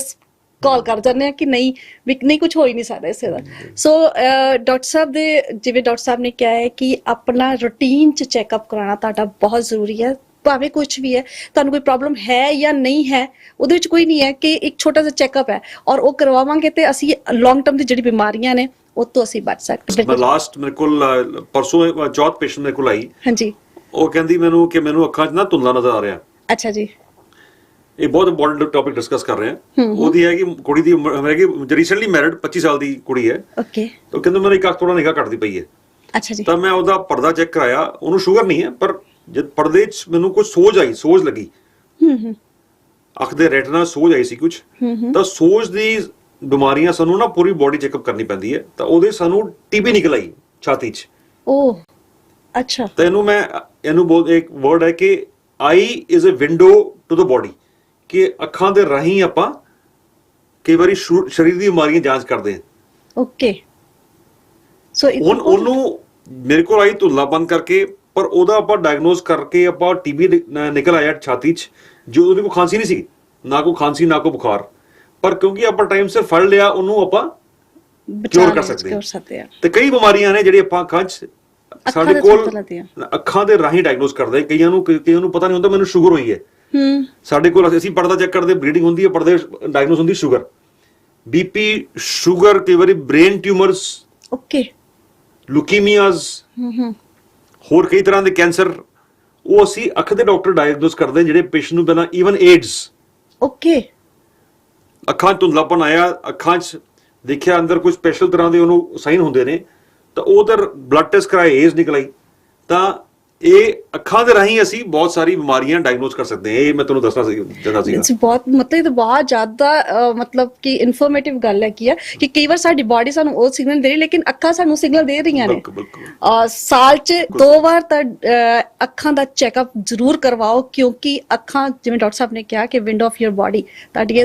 ਕਾਲ ਕਰ ਜਾਂਦੇ ਆ ਕਿ ਨਹੀਂ ਵੀ ਨਹੀਂ ਕੁਝ ਹੋ ਹੀ ਨਹੀਂ ਸਕਦਾ ਇਸੇ ਦਾ। ਸੋ ਡਾਕਟਰ ਸਾਹਿਬ ਦੇ ਜਿਵੇਂ ਡਾਕਟਰ ਸਾਹਿਬ ਨੇ ਕਿਹਾ ਹੈ ਕਿ ਆਪਣਾ ਰੂਟੀਨ ਚ ਚੈੱਕਅਪ ਕਰਾਉਣਾ ਤੁਹਾਡਾ ਬਹੁਤ ਜ਼ਰੂਰੀ ਹੈ ਭਾਵੇਂ ਕੁਝ ਵੀ ਹੈ ਤੁਹਾਨੂੰ ਕੋਈ ਪ੍ਰੋਬਲਮ ਹੈ ਜਾਂ ਨਹੀਂ ਹੈ ਉਹਦੇ ਵਿੱਚ ਕੋਈ ਨਹੀਂ ਹੈ ਕਿ ਇੱਕ ਛੋਟਾ ਜਿਹਾ ਚੈੱਕਅਪ ਹੈ ਔਰ ਉਹ ਕਰਵਾਵਾਂਗੇ ਤੇ ਅਸੀਂ ਲੌਂਗ ਟਰਮ ਦੀ ਜਿਹੜੀ ਬਿਮਾਰੀਆਂ ਨੇ ਉਹ ਤੋਂ ਅਸੀਂ ਬਚ ਸਕਦੇ ਮੈਂ ਬਿਲਕੁਲ ਲਾਸਟ ਮੇਰੇ ਕੋਲ ਪਰਸੋਂ ਚੌਥ ਪੇਸ਼ੈਂਟ ਮੇਰੇ ਕੋਲ ਆਈ। ਹਾਂਜੀ। ਉਹ ਕਹਿੰਦੀ ਮੈਨੂੰ ਕਿ ਮੈਨੂੰ ਅੱਖਾਂ 'ਚ ਨਾ ਧੁੰਦਲਾ ਨਜ਼ਰ ਆ ਰਿਹਾ। ਅੱਛਾ ਜੀ। ਇਹ ਬਹੁਤ ਇੰਪੋਰਟੈਂਟ ਟੌਪਿਕ ਡਿਸਕਸ ਕਰ ਰਹੇ ਹਾਂ। ਉਹਦੀ ਹੈ। ਕਿ ਕੁੜੀ ਦੀ ਉਮਰ ਹੈ ਕਿ ਰੀਸੈਂਟਲੀ ਮੈਰਿਡ 25 ਸਾਲ ਦੀ ਕੁੜੀ ਹੈ। ਓਕੇ ਤਾਂ ਕਹਿੰਦੇ ਮੈਨੂੰ ਇੱਕ ਅੱਖ ਥੋੜਾ ਨਿਗਾਹ ਘਟਦੀ ਪਈ ਹੈ। ਅੱਛਾ ਜੀ। ਤਾਂ ਮੈਂ ਉਹਦਾ ਪਰਦਾ ਚੈੱਕ ਕਰਾਇਆ। ਉਹਨੂੰ ਸ਼ੂਗਰ ਨਹੀਂ ਹੈ ਪਰ ਜਦ ਪਰਦੇ 'ਚ ਮੈਨੂੰ ਕੁਝ ਸੋਜ ਆਈ ਸੋਜ ਲੱਗੀ। ਹੂੰ ਹੂੰ। ਅੱਖ ਦੇ ਰੈਟਨਾ ਸੋਜ ਆਈ ਸੀ ਕੁਝ ਤਾਂ ਸੋਜ ਦੀ ਬਿਮਾਰੀਆਂ ਸਾਨੂੰ ਨਾ ਪੂਰੀ ਬਾਡੀ ਚੈੱਕਅਪ ਕਰਨੀ ਪੈਂਦੀ ਹੈ। ਤਾਂ ਉਹਦੇ ਸਾਨੂੰ ਟੀਬੀ ਨਿਕਲ ਆਈ ਛਾਤੀ 'ਚ। ਓ ਅੱਛਾ। ਤਾਂ ਇਹਨੂੰ ਮੈਂ ਇਹਨੂੰ ਬੋਲ ਇੱਕ ਵਰਡ ਹੈ ਕਿ eye is a window to the body ਕਿ ਅੱਖਾਂ ਦੇ ਰਾਹੀਂ ਆਪਾਂ ਕਈ ਵਾਰੀ ਸਰੀਰ ਦੀ ਬਿਮਾਰੀਆਂ ਜਾਂਚ ਕਰਦੇ ਹਾਂ ਓਕੇ ਸੋ ਉਹਨੂੰ ਮੇਰੇ ਕੋਲ ਆਈ ਧੁੰਦਲਾਪਨ ਕਰਕੇ ਪਰ ਉਹਦਾ ਆਪਾਂ ਡਾਇਗਨੋਸ ਕਰਕੇ ਆਪਾਂ ਟੀਬੀ ਨਿਕਲ ਆਇਆ ਛਾਤੀ 'ਚ ਜੋ ਉਹਦੀ ਕੋਈ ਖਾਂਸੀ ਨਹੀਂ ਸੀ ਨਾ ਕੋਈ ਖਾਂਸੀ ਨਾ ਕੋਈ ਬੁਖਾਰ ਪਰ ਕਿਉਂਕਿ ਆਪਾਂ ਟਾਈਮ ਸਿਰ ਫੜ ਲਿਆ ਉਹਨੂੰ ਆਪਾਂ ਬਚਾ ਕਰ ਸਕਦੇ ਹਾਂ। ਤੇ ਕਈ ਬਿਮਾਰੀਆਂ ਨੇ ਜਿਹੜੀ ਆਪਾਂ ਅੱਖਾਂ 'ਚ ਸਾਡੇ ਕੋਲ। ਅੱਖਾਂ ਦੇ ਰਾਹੀਂ ਡਾਇਗਨੋਸ ਕਰਦੇ। ਕਈਆਂ ਨੂੰ ਕਈਆਂ ਨੂੰ ਪਤਾ ਨਹੀਂ ਹੁੰਦਾ ਮੈਨੂੰ ਸ਼ੂਗਰ ਹੋਈ ਹੈ ਹੂੰ। ਸਾਡੇ ਕੋਲ ਅਸੀਂ ਪਰਦਾ ਚੈੱਕ ਕਰਦੇ ਬਲੀਡਿੰਗ ਹੁੰਦੀ ਹੈ ਪਰਦੇ ਡਾਇਗਨੋਸ ਹੁੰਦੀ ਸ਼ੂਗਰ ਬੀਪੀ ਸ਼ੂਗਰ ਕਈ ਵਾਰੀ ਬ੍ਰੇਨ ਟਿਊਮਰਸ ਓਕੇ ਲੁਕੀਮੀਆਜ਼ ਹੂੰ ਹੂੰ। ਹੋਰ ਕਈ ਤਰ੍ਹਾਂ ਦੇ ਕੈਂਸਰ ਉਹ ਅਸੀਂ ਅੱਖ ਦੇ ਡਾਕਟਰ ਡਾਇਗਨੋਸ ਕਰਦੇ ਜਿਹੜੇ ਪੇਸ਼ੈਂਟ ਨੂੰ ਪਹਿਲਾਂ ਈਵਨ ਏਡਸ ਓਕੇ ਅੱਖਾਂ 'ਚ ਧੁੰਦਲਾਪਨ ਆਇਆ ਅੱਖਾਂ 'ਚ ਦੇਖਿਆ ਅੰਦਰ ਕੋਈ ਸਪੈਸ਼ਲ ਤਰ੍ਹਾਂ ਦੇ ਉਹਨੂੰ ਸਾਈਨ ਹੁੰਦੇ ਨੇ ਤਾਂ ਉਧਰ ਬਲੱਡ ਟੈਸਟ ਕਰਾਏ ਏਜ ਨਿਕਲ ਆਈ। ਤਾਂ ਇਹ ਅੱਖਾਂ ਦੇ ਰਾਹੀਂ ਅਸੀਂ ਬਹੁਤ ਸਾਰੀ ਬਿਮਾਰੀਆਂ ਡਾਇਗਨੋਸ ਕਰ ਸਕਦੇ ਹਾਂ। ਇਹ ਮੈਂ ਤੁਹਾਨੂੰ ਦੱਸਣਾ ਸੀ ਜਦਾ ਸੀਗਾ। ਇਟਸ ਬਹੁਤ ਮਤਲਬ ਇਹ ਤਾਂ ਬਹੁਤ ਜ਼ਿਆਦਾ ਮਤਲਬ ਕਿ ਇਨਫੋਰਮੇਟਿਵ ਗੱਲ ਹੈ ਕੀ ਹੈ ਕਿ ਕਈ ਵਾਰ ਸਾਡੀ ਬਾਡੀ ਸਾਨੂੰ ਉਹ ਸਿਗਨਲ ਦੇ ਰਹੀ ਲੇਕਿਨ ਅੱਖਾਂ ਸਾਨੂੰ ਸਿਗਨਲ ਦੇ ਰਹੀਆਂ ਨੇ। ਸਾਲ 'ਚ ਦੋ ਵਾਰ ਤਾਂ ਅੱਖਾਂ ਦਾ ਚੈੱਕਅਪ ਜ਼ਰੂਰ ਕਰਵਾਓ ਕਿਉਂਕਿ ਅੱਖਾਂ ਜਿਵੇਂ ਡਾਕਟਰ ਸਾਹਿਬ ਨੇ ਕਿਹਾ ਕਿ ਵਿੰਡੋ ਆਫ ਯਰ ਬਾਡੀ ਤੁਹਾਡੀ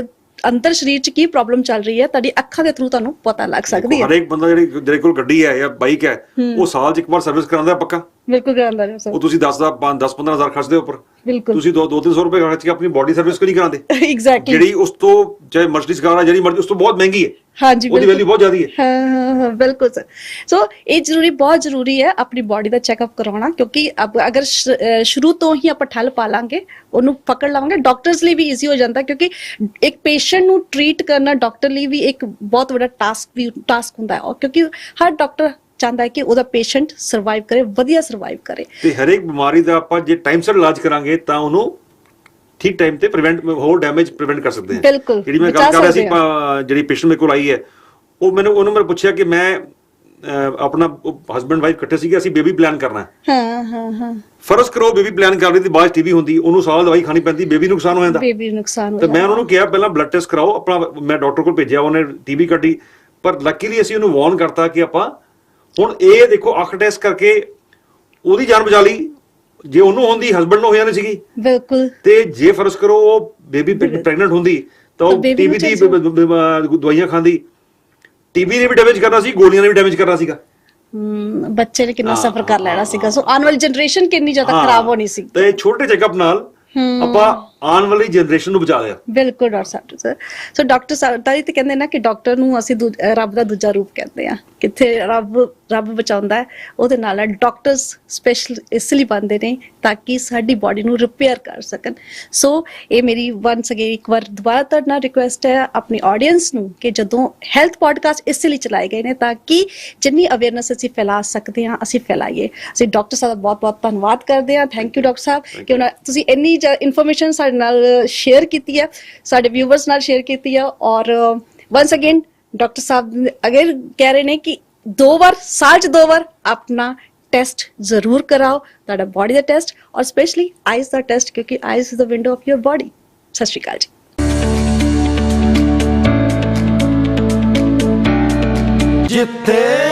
ਅੰਦਰ ਸਰੀਰ 'ਚ ਕੀ ਪ੍ਰੋਬਲਮ ਚੱਲ ਰਹੀ ਹੈ ਤੁਹਾਡੀ ਅੱਖਾਂ ਦੇ ਥਰੂ ਤੁਹਾਨੂੰ ਪਤਾ ਲੱਗ ਸਕਦੀ ਹੈ। ਹਰੇਕ ਬੰਦਾ ਜਿਹੜੀ ਕੋਲ ਗੱਡੀ ਹੈ ਜਾਂ ਬਾਈਕ ਹੈ ਉਹ ਸਾਲ 'ਚ ਇੱਕ ਵਾਰ ਸਰਵਿਸ ਕਰਾਉਂਦਾ ਪੱਕਾ? ਬਿਲਕੁਲ ਕਰਾਂਦਾ ਹੈ ਸਰ। ਉਹ ਤੁਸੀਂ 10 ਦਾ 10 15000 ਖਰਚਦੇ ਹੋ ਉੱਪਰ। ਬਿਲਕੁਲ। ਤੁਸੀਂ 2 2-300 ਰੁਪਏ ਖਰਚ ਕੇ ਆਪਣੀ ਬਾਡੀ ਸਰਵਿਸ ਕਿਉਂ ਨਹੀਂ ਕਰਾਉਂਦੇ? ਐਗਜ਼ੈਕਟਲੀ ਜਿਹੜੀ ਉਸ ਤੋਂ ਚਾਹੇ ਮਰਸੀਡੀਜ਼ ਕਾਰ ਹੈ ਜਿਹੜੀ ਮਰਜ਼ੀ ਉਸ ਤੋਂ ਬਹੁਤ ਮਹਿੰਗੀ ਹੈ। ਹਾਂਜੀ ਉਹਦੀ ਵੈਲਿਊ ਬਹੁਤ ਜ਼ਿਆਦੀ ਹੈ। ਹਾਂ ਹਾਂ ਹਾਂ ਬਿਲਕੁਲ ਸਰ। ਸੋ ਇਹ ਜ਼ਰੂਰੀ ਬਹੁਤ ਜ਼ਰੂਰੀ ਹੈ ਆਪਣੀ ਬਾਡੀ ਦਾ ਚੈੱਕਅਪ ਕਰਾਉਣਾ ਕਿਉਂਕਿ ਅਬ- ਅਗਰ ਸ਼- ਅਹ ਸ਼ੁਰੂ ਤੋਂ ਹੀ ਆਪਾਂ ਠੱਲ ਪਾ ਲਾਂਗੇ ਉਹਨੂੰ ਪਕੜ ਲਾਂਗੇ ਡਾਕਟਰਸ ਲਈ ਵੀ ਈਜ਼ੀ ਹੋ ਜਾਂਦਾ ਕਿਉਂਕਿ ਇੱਕ ਪੇਸ਼ੈਂਟ ਨੂੰ ਟ੍ਰੀਟ ਕਰਨਾ ਡਾਕਟਰ ਲਈ ਵੀ ਇੱਕ ਬਹੁਤ ਵੱਡਾ ਟਾਸਕ ਵੀ ਟਾਸਕ ਹੁੰਦਾ ਹੈ। ਔਰ ਕਿਉਂਕਿ ਹਰ ਡਾਕਟਰ ਚਾਹੁੰਦਾ ਹੈ ਕਿ ਉਹਦਾ ਪੇਸ਼ੈਂਟ ਸਰਵਾਈਵ ਕਰੇ ਵਧੀਆ ਸਰਵਾਈਵ ਕਰੇ। ਤੇ ਹਰੇਕ ਬਿਮਾਰੀ ਦਾ ਆਪਾਂ ਜੇ ਟਾਈਮ ਸਿਰ ਇਲਾਜ ਕਰਾਂਗੇ ਤਾਂ ਉਹਨੂੰ ਠੀਕ ਟਾਈਮ ਤੇ ਪ੍ਰੀਵੈਂਟ ਹੋਰ ਡੈਮੇਜ ਪ੍ਰੀਵੈਂਟ ਕਰ ਸਕਦੇ ਹਾਂ। ਬਿਲਕੁਲ, ਜਿਹੜੀ ਮੈਂ ਗੱਲ ਕਰ ਰਿਹਾ ਸੀ ਜਿਹੜੀ ਪੇਸ਼ੈਂਟ ਮੇਰੇ ਕੋਲ ਆਈ ਹੈ ਉਹ ਮੈਨੂੰ ਉਹਨੂੰ ਮੈਂ ਪੁੱਛਿਆ ਕਿ ਮੈਂ ਆਪਣਾ ਹਸਬੰਡ ਵਾਈਫ ਇਕੱਠੇ ਸੀਗੇ ਅਸੀਂ ਬੇਬੀ ਪਲਾਨ ਕਰਨਾ ਹੈ। ਹਾਂ ਹਾਂ ਹਾਂ। ਫਰਜ਼ ਕਰੋ ਬੇਬੀ ਪਲਾਨ ਕਰ ਰਹੀ ਦੀ ਬਾਅਦ ਟੀਵੀ ਹੁੰਦੀ ਉਹਨੂੰ ਸਾਲ ਦਵਾਈ ਖਾਣੀ ਪੈਂਦੀ ਬੇਬੀ ਨੁਕਸਾਨ ਹੋ ਜਾਂਦਾ। ਬੇਬੀ ਨੁਕਸਾਨ ਹੋ ਤੇ ਮੈਂ ਉਹਨਾਂ ਨੂੰ ਕਿਹਾ ਪਹਿਲਾਂ ਬਲੱਡ ਟੈਸਟ ਕਰਾਓ ਆਪਣਾ ਮੈਂ ਡਾਕਟਰ ਕੋਲ ਭੇਜਿਆ ਉਹਨੇ ਟੀਵੀ ਕੱਢੀ। ਪਰ ਲੱਕੀਲੀ ਅਸੀਂ ਉਹਨੂੰ ਵਾਰਨ ਕਰਤਾ ਕਿ ਆਪਾਂ ਹੁਣ ਇਹ ਦੇਖੋ ਅੱਖ ਟੈਸਟ ਕਰਕੇ ਉਹਦੀ ਜਾਨ ਬਚਾ ਲਈ। ਜੇ ਉਹਨੂੰ ਹੁੰਦੀ ਹਸਬੰਡ ਨੂੰ ਹੋ ਜਾਣੀ ਸੀਗੀ। ਬਿਲਕੁਲ। ਤੇ ਜੇ ਫਰਜ਼ ਕਰੋ ਉਹ ਬੇਬੀ ਪ੍ਰੈਗਨੈਂਟ ਹੁੰਦੀ ਤਾਂ ਉਹ ਟੀਬੀ ਦੀ ਦਵਾਈਆਂ ਖਾਂਦੀ। ਟੀਬੀ ਨੇ ਵੀ ਡੈਮੇਜ ਕਰਨਾ ਸੀ ਗੋਲੀਆਂ ਨੇ ਵੀ ਡੈਮੇਜ ਕਰਨਾ ਸੀਗਾ। ਬੱਚੇ ਨੇ ਕਿੰਨਾ ਸਫਰ ਕਰ ਲੈਣਾ ਸੀਗਾ। ਸੋ ਆਉਣ ਵਾਲੀ ਜਨਰੇਸ਼ਨ ਕਿੰਨੀ ਜ਼ਿਆਦਾ ਖਰਾਬ ਹੋਣੀ ਸੀ। ਤੇ ਛੋਟੇ ਚੈੱਕਅਪ ਨਾਲ ਆਪਾਂ ਆਉਣ ਵਾਲੀ ਜਨਰੇਸ਼ਨ ਨੂੰ ਬਚਾ ਲਿਆ। ਬਿਲਕੁਲ ਡਾਕਟਰ ਸਾਹਿਬ ਸਰ। ਸੋ ਡਾਕਟਰ ਸਾਹਿਬ ਤਾਂ ਇਹ ਤੇ ਕਹਿੰਦੇ ਨਾ ਕਿ ਡਾਕਟਰ ਨੂੰ ਅਸੀਂ ਦੂ- ਅਹ ਰੱਬ ਦਾ ਦੂਜਾ ਰੂਪ ਕਹਿੰਦੇ ਆ। ਕਿੱਥੇ ਰੱਬ ਰੱਬ ਬਚਾਉਂਦਾ ਹੈ ਉਹਦੇ ਨਾਲ ਡਾਕਟਰਸ ਸਪੈਸ਼ਲ ਇਸ ਲਈ ਬਣਦੇ ਨੇ ਤਾਂ ਕਿ ਸਾਡੀ ਬਾਡੀ ਨੂੰ ਰਿਪੇਅਰ ਕਰ ਸਕਣ। ਸੋ ਇਹ ਮੇਰੀ ਵਾਂਸ ਅਗੇ ਇੱਕ ਵਾਰ ਦੁਬਾਰਾ ਤੁਹਾਡੇ ਨਾਲ ਰਿਕੁਐਸਟ ਹੈ ਆਪਣੀ ਆਡੀਅנס ਨੂੰ ਕਿ ਜਦੋਂ ਹੈਲਥ ਪੋਡਕਾਸਟ ਇਸ ਲਈ ਚਲਾਏ ਗਏ ਨੇ ਤਾਂ ਕਿ ਜਿੰਨੀ ਅਵੇਅਰਨੈਸ ਅਸੀਂ ਫੈਲਾ ਸਕਦੇ ਹਾਂ ਅਸੀਂ ਫੈਲਾਈਏ। ਅਸੀਂ ਡਾਕਟਰ ਸਾਹਿਬ ਦਾ ਬਹੁਤ ਬਹੁਤ ਧੰਨਵਾਦ ਕਰਦੇ ਹਾਂ। ਥੈਂਕ ਯੂ ਡਾਕਟਰ ਸਾਹਿਬ ਕਿ ਉਹਨਾਂ ਤੁਸੀਂ ਇੰਨੀ ਇਨਫੋਰਮੇਸ਼ਨ ਸਾਡੇ ਨਾਲ ਸ਼ੇਅਰ ਕੀਤੀ ਹੈ ਸਾਡੇ ਵਿਊਵਰਸ ਨਾਲ ਸ਼ੇਅਰ ਕੀਤੀ ਹੈ ਔਰ ਵਾਂਸ ਅਗੇਨ ਡਾਕਟਰ ਸਾਹਿਬ ਅਗਰ ਕਹਿ ਰਹੇ ਨੇ ਕਿ ਦੋ ਵਾਰ, ਸਾਲ ਚ ਦੋ ਵਾਰ ਆਪਣਾ ਟੈਸਟ ਜ਼ਰੂਰ ਕਰਾਓ, ਤੁਹਾਡਾ ਬਾਡੀ ਦਾ ਟੈਸਟ ਔਰ ਸਪੈਸ਼ਲੀ ਆਈਜ਼ ਦਾ ਟੈਸਟ ਕਿਉਂਕਿ eyes is the window of your body ਸਤਿ ਸ਼੍ਰੀ ਅਕਾਲ ਜੀ। ਜਿੱਥੇ